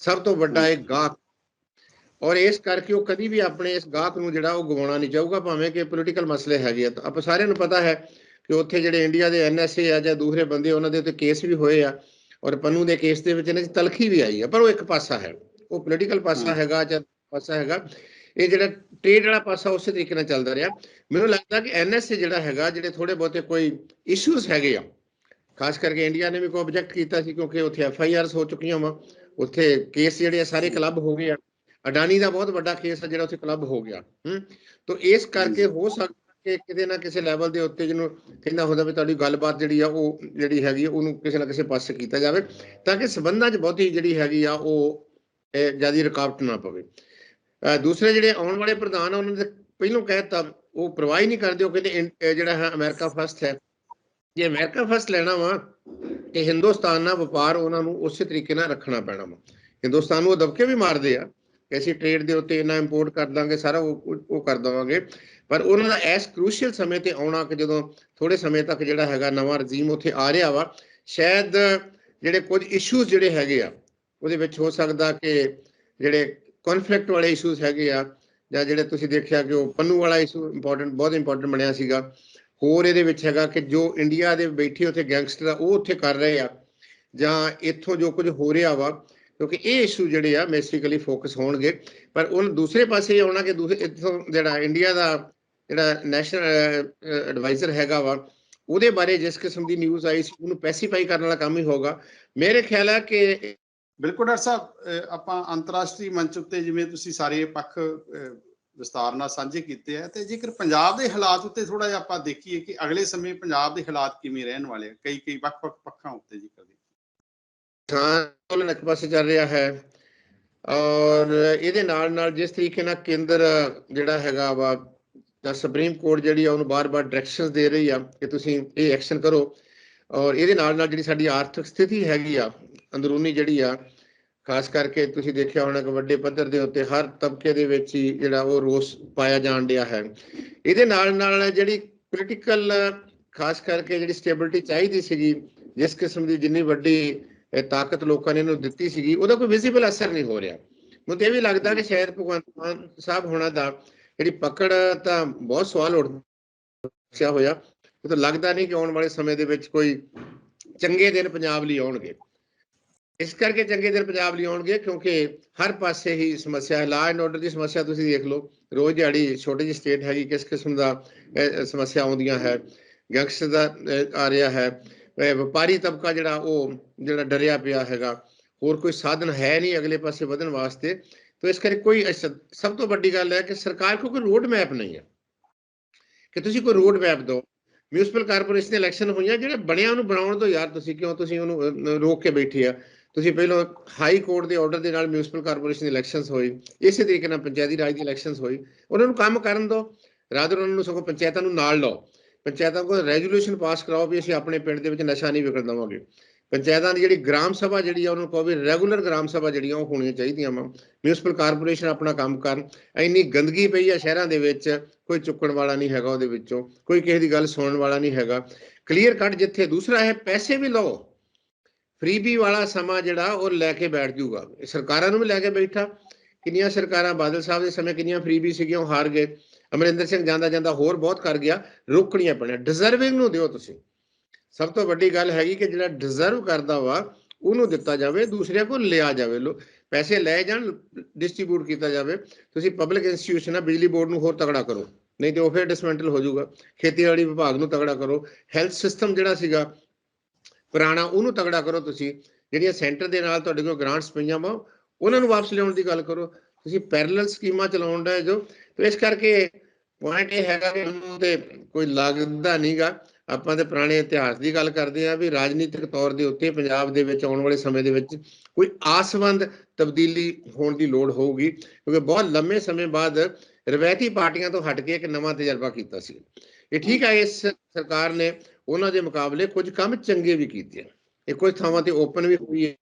ਸਭ ਤੋਂ ਵੱਡਾ ਇਹ ਗਾਹਕ ਔਰ ਇਸ ਕਰਕੇ ਉਹ ਕਦੀ ਵੀ ਆਪਣੇ ਇਸ ਗਾਹਕ ਨੂੰ ਜਿਹੜਾ ਉਹ ਗਵਾਉਣਾ ਨਹੀਂ ਚਾਹੂਗਾ ਭਾਵੇਂ ਕਿ ਪੋਲੀਟੀਕਲ ਮਸਲੇ ਹੈਗੇ ਆ। ਤਾਂ ਆਪਾਂ ਸਾਰਿਆਂ ਨੂੰ ਪਤਾ ਹੈ ਕਿ ਉੱਥੇ ਜਿਹੜੇ ਇੰਡੀਆ ਦੇ ਐਨਐਸਏ ਆ ਜਾਂ ਦੂਸਰੇ ਬੰਦੇ ਉਹਨਾਂ ਦੇ ਉੱਤੇ ਕੇਸ ਵੀ ਹੋਏ ਆ ਔਰ ਪੰਨੂ ਦੇ ਕੇਸ ਦੇ ਵਿੱਚ ਇਹਨਾਂ 'ਚ ਤਲਖੀ ਵੀ ਆਈ ਹੈ ਪਰ ਉਹ ਇੱਕ ਪਾਸਾ ਹੈ। ਉਹ ਪੋਲੀਟੀਕਲ ਪਾਸਾ। ਹੈਗਾ ਜਾਂ ਪਾਸਾ ਹੈਗਾ ਇਹ ਜਿਹੜਾ ਟ੍ਰੇਡ ਵਾਲਾ ਪਾਸਾ ਉਸੇ ਤਰੀਕੇ ਨਾਲ ਚੱਲਦਾ ਰਿਹਾ। ਮੈਨੂੰ ਲੱਗਦਾ ਕਿ ਐਨਐਸਏ ਜਿਹੜਾ ਹੈਗਾ ਜਿਹੜੇ ਥੋੜੇ ਬਹੁਤੇ ਕੋਈ ਇਸ਼ੂਜ਼ ਹੈਗੇ ਆ ਖਾਸ ਕਰਕੇ ਇੰਡੀਆ ਨੇ ਵੀ ਕੋਈ ਆਬਜੈਕਟ ਕੀਤਾ ਸੀ ਕਿਉਂਕਿ ਉੱਥੇ ਐਫ ਆਈ ਆਰਸ ਹੋ ਚੁੱਕੀਆਂ ਵਾ ਉੱਥੇ ਕੇਸ ਜਿਹੜੇ ਆ ਸਾਰੇ ਕਲੱਬ ਹੋ ਗਏ ਆ। ਅਡਾਨੀ ਦਾ ਬਹੁਤ ਵੱਡਾ ਕੇਸ ਆ ਜਿਹੜਾ ਉੱਥੇ ਕਲੱਬ ਹੋ ਗਿਆ ਹੂੰ। ਤੋਂ ਇਸ ਕਰਕੇ ਹੋ ਸਕਦਾ ਕਿ ਕਿਤੇ ਨਾ ਕਿਸੇ ਲੈਵਲ ਦੇ ਉੱਤੇ ਜਿਹਨੂੰ ਕਹਿੰਦਾ ਹੁੰਦਾ ਵੀ ਤੁਹਾਡੀ ਗੱਲਬਾਤ ਜਿਹੜੀ ਆ ਉਹ ਜਿਹੜੀ ਹੈਗੀ ਉਹਨੂੰ ਕਿਸੇ ਨਾ ਕਿਸੇ ਪਾਸੇ ਕੀਤਾ ਜਾਵੇ ਤਾਂ ਕਿ ਸਬੰਧਾਂ 'ਚ ਬਹੁਤੀ ਜਿਹੜੀ ਹੈਗੀ ਆ ਉਹ ਜ਼ਿਆਦਾ ਰੁਕਾਵਟ ਨਾ ਪਵੇ। ਦੂਸਰੇ ਜਿਹੜੇ ਆਉਣ ਵਾਲੇ ਪ੍ਰਧਾਨ ਆ ਉਹਨਾਂ ਨੇ ਪਹਿਲਾਂ ਕਹਿਤਾ ਉਹ ਪਰਵਾਹ ਹੀ ਨਹੀਂ ਕਰਦੇ ਉਹ ਕਹਿੰਦੇ ਜਿਹੜਾ ਹੈ ਅਮਰੀਕਾ ਫਸਟ ਹੈ। ਜੇ ਅਮਰੀਕਾ ਫਸਟ ਲੈਣਾ ਵਾ ਤੇ ਹਿੰਦੁਸਤਾਨ ਨਾਲ ਵਪਾਰ ਉਹਨਾਂ ਨੂੰ ਉਸੇ ਤਰੀਕੇ ਨਾਲ ਰੱਖਣਾ ਪੈਣਾ ਵਾ। ਹਿੰਦੁਸਤਾਨ ਨੂੰ ਉਹ ਦਬਕੇ ਵੀ ਮਾਰਦੇ ਆ। ਕਿ ਅਸੀਂ ਟ੍ਰੇਡ ਦੇ ਉੱਤੇ ਇਹਨਾਂ ਇੰਪੋਰਟ ਕਰ ਦਾਂਗੇ, ਸਾਰਾ ਉਹ ਕਰ ਦਵਾਂਗੇ। ਪਰ ਉਹਨਾਂ ਦਾ ਐਸ ਕ੍ਰੂਸ਼ੀਅਲ ਸਮੇਂ ਤੇ ਆਉਣਾ ਕਿ ਜਦੋਂ ਥੋੜੇ ਸਮੇਂ ਤੱਕ ਜਿਹੜਾ ਹੈਗਾ ਨਵਾਂ ਰਜੀਮ ਉੱਥੇ ਆ ਰਿਹਾ ਵਾ, ਸ਼ਾਇਦ ਜਿਹੜੇ ਕੁਝ ਇਸ਼ੂਜ਼ ਜਿਹੜੇ ਹੈਗੇ ਆ, ਉਹਦੇ ਵਿੱਚ ਹੋ ਸਕਦਾ ਕਿ ਜਿਹੜੇ ਕਨਫਲਿਕਟ ਵਾਲੇ ਇਸ਼ੂਜ਼ ਹੈਗੇ ਆ, ਜਾਂ ਜਿਹੜੇ ਤੁਸੀਂ ਦੇਖਿਆ ਕਿ ਉਹ ਪੰਨੂ ਵਾਲਾ ਇਸ਼ੂ ਇੰਪੋਰਟੈਂਟ ਬਹੁਤ ਇੰਪੋਰਟੈਂਟ ਬਣਿਆ ਸੀਗਾ। ਹੋਰ ਇਹਦੇ ਵਿੱਚ ਹੈਗਾ ਕਿ ਜੋ ਇੰਡੀਆ ਦੇ ਬੈਠੇ ਉੱਥੇ ਗੈਂਗਸਟਰ ਆ, ਉਹ ਉੱਥੇ ਕਰ ਰਹੇ ਆ। ਜਾਂ ਇੱਥੋਂ ਜੋ ਕੁਝ ਹੋ ਰਿਹਾ ਵਾ ਕਿਉਂਕਿ ਇਹ ਇਸ਼ੂ ਜਿਹੜੇ ਆ ਬੇਸਿਕਲੀ ਫੋਕਸ ਹੋਣਗੇ। ਪਰ ਉਹ ਦੂਸਰੇ ਪਾਸੇ ਇਹ ਆਉਣਾ ਕਿ ਦੂਸਰੇ ਇੱਥੋਂ ਜਿਹੜਾ ਇੰਡੀਆ ਦਾ ਜਿਹੜਾ ਨੈਸ਼ਨਲ ਐਡਵਾਈਜ਼ਰ ਹੈਗਾ ਵਾ ਉਹਦੇ ਬਾਰੇ ਜਿਸ ਕਿਸਮ ਦੀ ਨਿਊਜ਼ ਆਈ ਸੀ ਉਹਨੂੰ ਪੈਸੀਫਾਈ ਕਰਨ ਵਾਲਾ ਕੰਮ ਹੀ ਹੋਗਾ ਮੇਰੇ ਖਿਆਲ ਹੈ ਕਿ ਬਿਲਕੁਲ ਡਾਕਟਰ ਸਾਹਿਬ ਆਪਾਂ ਅੰਤਰਰਾਸ਼ਟਰੀ ਮੰਚ ਉੱਤੇ ਜਿਵੇਂ ਤੁਸੀਂ ਸਾਰੇ ਪੱਖ ਅਹ, ਵਿਸਤਾਰ ਨਾਲ ਸਾਂਝੇ ਕੀਤੇ ਆ ਤੇ ਜੇਕਰ ਪੰਜਾਬ ਦੇ ਹਾਲਾਤ ਉੱਤੇ ਥੋੜਾ ਜਿਹਾ ਆਪਾਂ ਦੇਖੀਏ ਕਿ ਅਗਲੇ ਸਮੇਂ ਪੰਜਾਬ ਦੇ ਹਾਲਾਤ ਕਿਵੇਂ ਰਹਿਣ ਵਾਲੇ ਆ ਕਈ ਕਈ ਵੱਖ-ਵੱਖ ਪੱਖਾਂ ਉੱਤੇ ਜੇਕਰ ਦੇਖੀਏ। ਕਿਸਾਨ ਅੰਦੋਲਨ ਇੱਕ ਪਾਸੇ ਚੱਲ ਰਿਹਾ ਹੈ। ਔਰ ਇਹਦੇ ਨਾਲ ਨਾਲ ਜਿਸ ਤਰੀਕੇ ਨਾਲ ਕੇਂਦਰ ਜਿਹੜਾ ਹੈਗਾ ਵਾ ਤਾਂ ਸੁਪਰੀਮ ਕੋਰਟ ਜਿਹੜੀ ਆ, ਉਹਨੂੰ ਬਾਰ-ਬਾਰ ਡਾਇਰੈਕਸ਼ਨਸ ਦੇ ਰਹੀ ਆ ਕਿ ਤੁਸੀਂ ਇਹ ਐਕਸ਼ਨ ਕਰੋ। ਔਰ ਇਹਦੇ ਨਾਲ ਨਾਲ ਜਿਹੜੀ ਸਾਡੀ ਆਰਥਿਕ ਸਥਿਤੀ ਹੈਗੀ ਆ, ਅੰਦਰੂਨੀ ਜਿਹੜੀ ਆ, ਖਾਸ ਕਰਕੇ ਤੁਸੀਂ ਦੇਖਿਆ ਹੋਣਾ ਕਿ ਵੱਡੇ ਪੱਧਰ ਦੇ ਉੱਤੇ ਹਰ ਤਬਕੇ ਦੇ ਵਿੱਚ ਹੀ ਜਿਹੜਾ ਉਹ ਰੋਸ ਪਾਇਆ ਜਾਣ ਡਿਆ ਹੈ। ਇਹਦੇ ਨਾਲ ਨਾਲ ਜਿਹੜੀ ਪੋਲੀਟੀਕਲ ਖਾਸ ਕਰਕੇ ਜਿਹੜੀ ਸਟੇਬਿਲਿਟੀ ਚਾਹੀਦੀ ਸੀਗੀ, ਜਿਸ ਕਿਸਮ ਦੀ ਜਿੰਨੀ ਵੱਡੀ ਤਾਕਤ ਲੋਕਾਂ ਨੇ ਇਹਨੂੰ ਦਿੱਤੀ ਸੀਗੀ, ਉਹਦਾ ਕੋਈ ਵਿਜ਼ੀਬਲ ਅਸਰ ਨਹੀਂ ਹੋ ਰਿਹਾ। ਮੈਨੂੰ ਇਹ ਵੀ ਲੱਗਦਾ ਕਿ ਸ਼ਾਇਦ ਭਗਵੰਤ ਮਾਨ ਸਾਹਿਬ ਹੋਣਾ ਦਾ ਜਿਹੜੀ ਪਕੜ ਤਾਂ ਬਹੁਤ ਸਵਾਲ ਉੱਠਿਆ ਹੋਇਆ। ਉਹ ਤਾਂ ਲੱਗਦਾ ਨਹੀਂ ਕਿ ਆਉਣ ਵਾਲੇ ਸਮੇਂ ਦੇ ਵਿੱਚ ਕੋਈ ਚੰਗੇ ਦਿਨ ਪੰਜਾਬ ਲਈ ਆਉਣਗੇ। ਇਸ ਕਰਕੇ ਚੰਗੇ ਦਿਨ ਪੰਜਾਬ ਲਈ ਆਉਣਗੇ, ਕਿਉਂਕਿ ਹਰ ਪਾਸੇ ਹੀ ਸਮੱਸਿਆ ਹੈ। ਲਾ ਐਂਡ ਆਰਡਰ ਦੀ ਸਮੱਸਿਆ ਤੁਸੀਂ ਦੇਖ ਲਓ। ਰੋਜ਼ ਦਿਹਾੜੀ ਛੋਟੀ ਜਿਹੀ ਸਟੇਟ ਹੈਗੀ, ਕਿਸ ਕਿਸਮ ਦਾ ਸਮੱਸਿਆ ਆਉਂਦੀਆਂ ਹੈ। ਗੈਂਗਸਟਰ ਦਾ ਆ ਰਿਹਾ ਹੈ। ਵਪਾਰੀ ਤਬਕਾ ਜਿਹੜਾ ਉਹ ਜਿਹੜਾ ਡਰਿਆ ਪਿਆ ਹੈਗਾ, ਹੋਰ ਕੋਈ ਸਾਧਨ ਹੈ ਨਹੀਂ ਅਗਲੇ ਪਾਸੇ ਵਧਣ ਵਾਸਤੇ। ਤਾਂ ਇਸ ਕਰਕੇ ਕੋਈ ਸਭ ਤੋਂ ਵੱਡੀ ਗੱਲ ਹੈ ਕਿ ਸਰਕਾਰ ਕੋਲ ਕੋਈ ਰੋਡ ਮੈਪ ਨਹੀਂ ਹੈ। ਕਿ ਤੁਸੀਂ ਕੋਈ ਰੋਡ ਮੈਪ ਦਿਓ। ਮਿਊਨਿਸਪਲ ਕਾਰਪੋਰੇਸ਼ਨ ਇਲੈਕਸ਼ਨ ਹੋਈਆਂ, ਜਿਹੜੇ ਬਣਿਆ ਉਹਨੂੰ ਬਣਾਉਣ ਤੋਂ ਯਾਰ ਤੁਸੀਂ ਕਿਉਂ ਤੁਸੀਂ ਉਹਨੂੰ ਰੋਕ ਕੇ ਬੈਠੇ ਆ? ਤੁਸੀਂ ਪਹਿਲਾਂ ਹਾਈ ਕੋਰਟ ਦੇ ਆਰਡਰ ਦੇ ਨਾਲ ਮਿਊਨਿਸਪਲ ਕਾਰਪੋਰੇਸ਼ਨ ਦੀ ਇਲੈਕਸ਼ਨਸ ਹੋਈ। ਇਸੇ ਤਰੀਕੇ ਨਾਲ ਪੰਚਾਇਤੀ ਰਾਜ ਦੀ ਇਲੈਕਸ਼ਨਸ ਹੋਈ। ਉਹਨਾਂ ਨੂੰ ਕੰਮ ਕਰਨ ਦਿਓ। ਰਾਦਰ ਉਹਨਾਂ ਨੂੰ ਸਗੋਂ ਪੰਚਾਇਤਾਂ ਨੂੰ ਨਾਲ ਲਓ। ਪੰਚਾਇਤਾਂ ਕੋਲ ਰੈਜੂਲੇਸ਼ਨ ਪਾਸ ਕਰਾਓ ਵੀ ਅਸੀਂ ਆਪਣੇ ਪਿੰਡ ਦੇ ਵਿੱਚ ਨਸ਼ਾ ਨਹੀਂ ਵਿਕਣ ਦੇਵਾਂਗੇ। ਪੰਚਾਇਤਾਂ ਦੀ ਜਿਹੜੀ ਗ੍ਰਾਮ ਸਭਾ ਜਿਹੜੀ ਆ, ਉਹਨੂੰ ਕਹੋ ਵੀ ਰੈਗੂਲਰ ਗ੍ਰਾਮ ਸਭਾ ਜਿਹੜੀਆਂ, ਉਹ ਹੋਣੀਆਂ ਚਾਹੀਦੀਆਂ ਵਾ। ਮਿਊਨਿਸਪਲ ਕਾਰਪੋਰੇਸ਼ਨ ਆਪਣਾ ਕੰਮ ਕਰਨ। ਇੰਨੀ ਗੰਦਗੀ ਪਈ ਆ ਸ਼ਹਿਰਾਂ ਦੇ ਵਿੱਚ, ਕੋਈ ਚੁੱਕਣ ਵਾਲਾ ਨਹੀਂ ਹੈਗਾ ਉਹਦੇ ਵਿੱਚੋਂ, ਕੋਈ ਕਿਸੇ ਦੀ ਗੱਲ ਸੁਣਨ ਵਾਲਾ ਨਹੀਂ ਹੈਗਾ। ਕਲੀਅਰ ਕੱਟ ਜਿੱਥੇ, ਦੂਸਰਾ ਹੈ ਪੈਸੇ ਵੀ ਲਓ। ਫਰੀਬੀ ਵਾਲਾ ਸਮਾਂ ਜਿਹੜਾ, ਉਹ ਲੈ ਕੇ ਬੈਠ ਜੂਗਾ। ਸਰਕਾਰਾਂ ਨੂੰ ਵੀ ਲੈ ਕੇ ਬੈਠਾ। ਕਿੰਨੀਆਂ ਸਰਕਾਰਾਂ ਬਾਦਲ ਸਾਹਿਬ ਦੇ ਸਮੇਂ ਕਿੰਨੀਆਂ ਫਰੀਬੀ ਸੀਗੀਆਂ, ਉਹ ਹਾਰ ਗਏ। ਅਮਰਿੰਦਰ ਸਿੰਘ ਜਾਂਦਾ ਜਾਂਦਾ ਹੋਰ ਬਹੁਤ ਕਰ ਗਿਆ, ਰੋਕਣੀਆਂ ਪੈਣੀਆਂ ਡਿਜ਼ਰਵਿੰਗ ਨੂੰ ਦਿਓ ਤੁਸੀਂ। ਸਭ ਤੋਂ ਵੱਡੀ ਗੱਲ ਹੈਗੀ ਕਿ ਜਿਹੜਾ ਡਿਜ਼ਰਵ ਕਰਦਾ ਵਾ, ਉਹਨੂੰ ਦਿੱਤਾ ਜਾਵੇ, ਦੂਸਰਿਆਂ ਕੋਲ ਲਿਆ ਜਾਵੇ। ਲੋ, ਪੈਸੇ ਲੈ ਜਾਣ ਡਿਸਟ੍ਰੀਬਿਊਟ ਕੀਤਾ ਜਾਵੇ। ਤੁਸੀਂ ਪਬਲਿਕ ਇੰਸਟੀਟਿਊਸ਼ਨ ਆ, ਬਿਜਲੀ ਬੋਰਡ ਨੂੰ ਹੋਰ ਤਗੜਾ ਕਰੋ। ਨਹੀਂ ਤੇ ਉਹ ਫਿਰ ਡਿਸਮੈਂਟਲ ਹੋ ਜਾਊਗਾ। ਖੇਤੀਬਾੜੀ ਵਿਭਾਗ ਨੂੰ ਤਗੜਾ ਕਰੋ। ਹੈਲਥ ਸਿਸਟਮ ਜਿਹੜਾ ਸੀਗਾ, ਪੁਰਾਣਾ, ਉਹਨੂੰ ਤਗੜਾ ਕਰੋ ਤੁਸੀਂ। ਜਿਹੜੀਆਂ ਸੈਂਟਰ ਦੇ ਨਾਲ ਤੁਹਾਡੇ ਕੋਲ ਗ੍ਰਾਂਟਸ ਪਈਆਂ ਵਾ, ਉਹਨਾਂ ਨੂੰ ਵਾਪਸ ਲਿਆਉਣ ਦੀ ਗੱਲ ਕਰੋ। ਤੁਸੀਂ ਪੈਰਲਲ ਸਕੀਮਾਂ ਚਲਾਉਣ ਦਾ ਜੋ, ਤੇ ਇਸ ਕਰਕੇ ਪੁਆਇੰਟ ਇਹ ਹੈਗਾ ਕਿ ਉਹਨੂੰ ਤੇ ਕੋਈ ਲੱਗਦਾ ਨਹੀਂਗਾ। ਆਪਾਂ ਤੇ ਪੁਰਾਣੇ ਇਤਿਹਾਸ ਦੀ ਗੱਲ ਕਰਦੇ ਆ ਵੀ ਰਾਜਨੀਤਿਕ ਤੌਰ ਦੇ ਉੱਤੇ ਪੰਜਾਬ ਦੇ ਵਿੱਚ ਆਉਣ ਵਾਲੇ ਸਮੇਂ ਦੇ ਵਿੱਚ ਕੋਈ ਆਸਵੰਦ ਤਬਦੀਲੀ ਹੋਣ ਦੀ ਲੋੜ ਹੋਊਗੀ, ਕਿਉਂਕਿ ਬਹੁਤ ਲੰਮੇ ਸਮੇਂ ਬਾਅਦ ਰਵਾਇਤੀ ਪਾਰਟੀਆਂ ਤੋਂ ਹਟ ਕੇ ਇੱਕ ਨਵਾਂ ਤਜਰਬਾ ਕੀਤਾ ਸੀ। ਇਹ ਠੀਕ ਹੈ, ਇਸ ਸਰਕਾਰ ਨੇ ਉਹਨਾਂ ਦੇ ਮੁਕਾਬਲੇ ਕੁਝ ਕੰਮ ਚੰਗੇ ਵੀ ਕੀਤੇ। ਇਹ ਕੁਝ ਥਾਵਾਂ ਤੇ ਓਪਨ ਵੀ ਹੋਈ ਹੈ।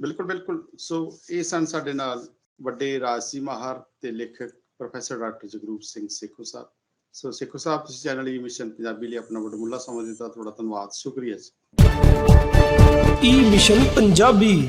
ਬਿਲਕੁਲ ਬਿਲਕੁਲ। ਸੋ ਇਹ ਸਨ ਸਾਡੇ ਨਾਲ ਵੱਡੇ ਰਾਜਸੀ ਮਾਹਰ ਤੇ ਲੇਖਕ ਪ੍ਰੋਫੈਸਰ ਡਾਕਟਰ ਜਗਰੂਪ ਸਿੰਘ ਸੇਖੋ ਸਾਹਿਬ। ਸੋ ਸੇਖੋ ਸਾਹਿਬ, ਤੁਸੀਂ ਚੈਨਲ ਈ ਮਿਸ਼ਨ ਪੰਜਾਬੀ ਲਈ ਆਪਣਾ ਵਡਮੁੱਲਾ ਸਮਾਂ ਦਿੱਤਾ ਤੁਹਾਡਾ ਧੰਨਵਾਦ, ਸ਼ੁਕਰੀਆ ਜੀ। E mission Punjabi.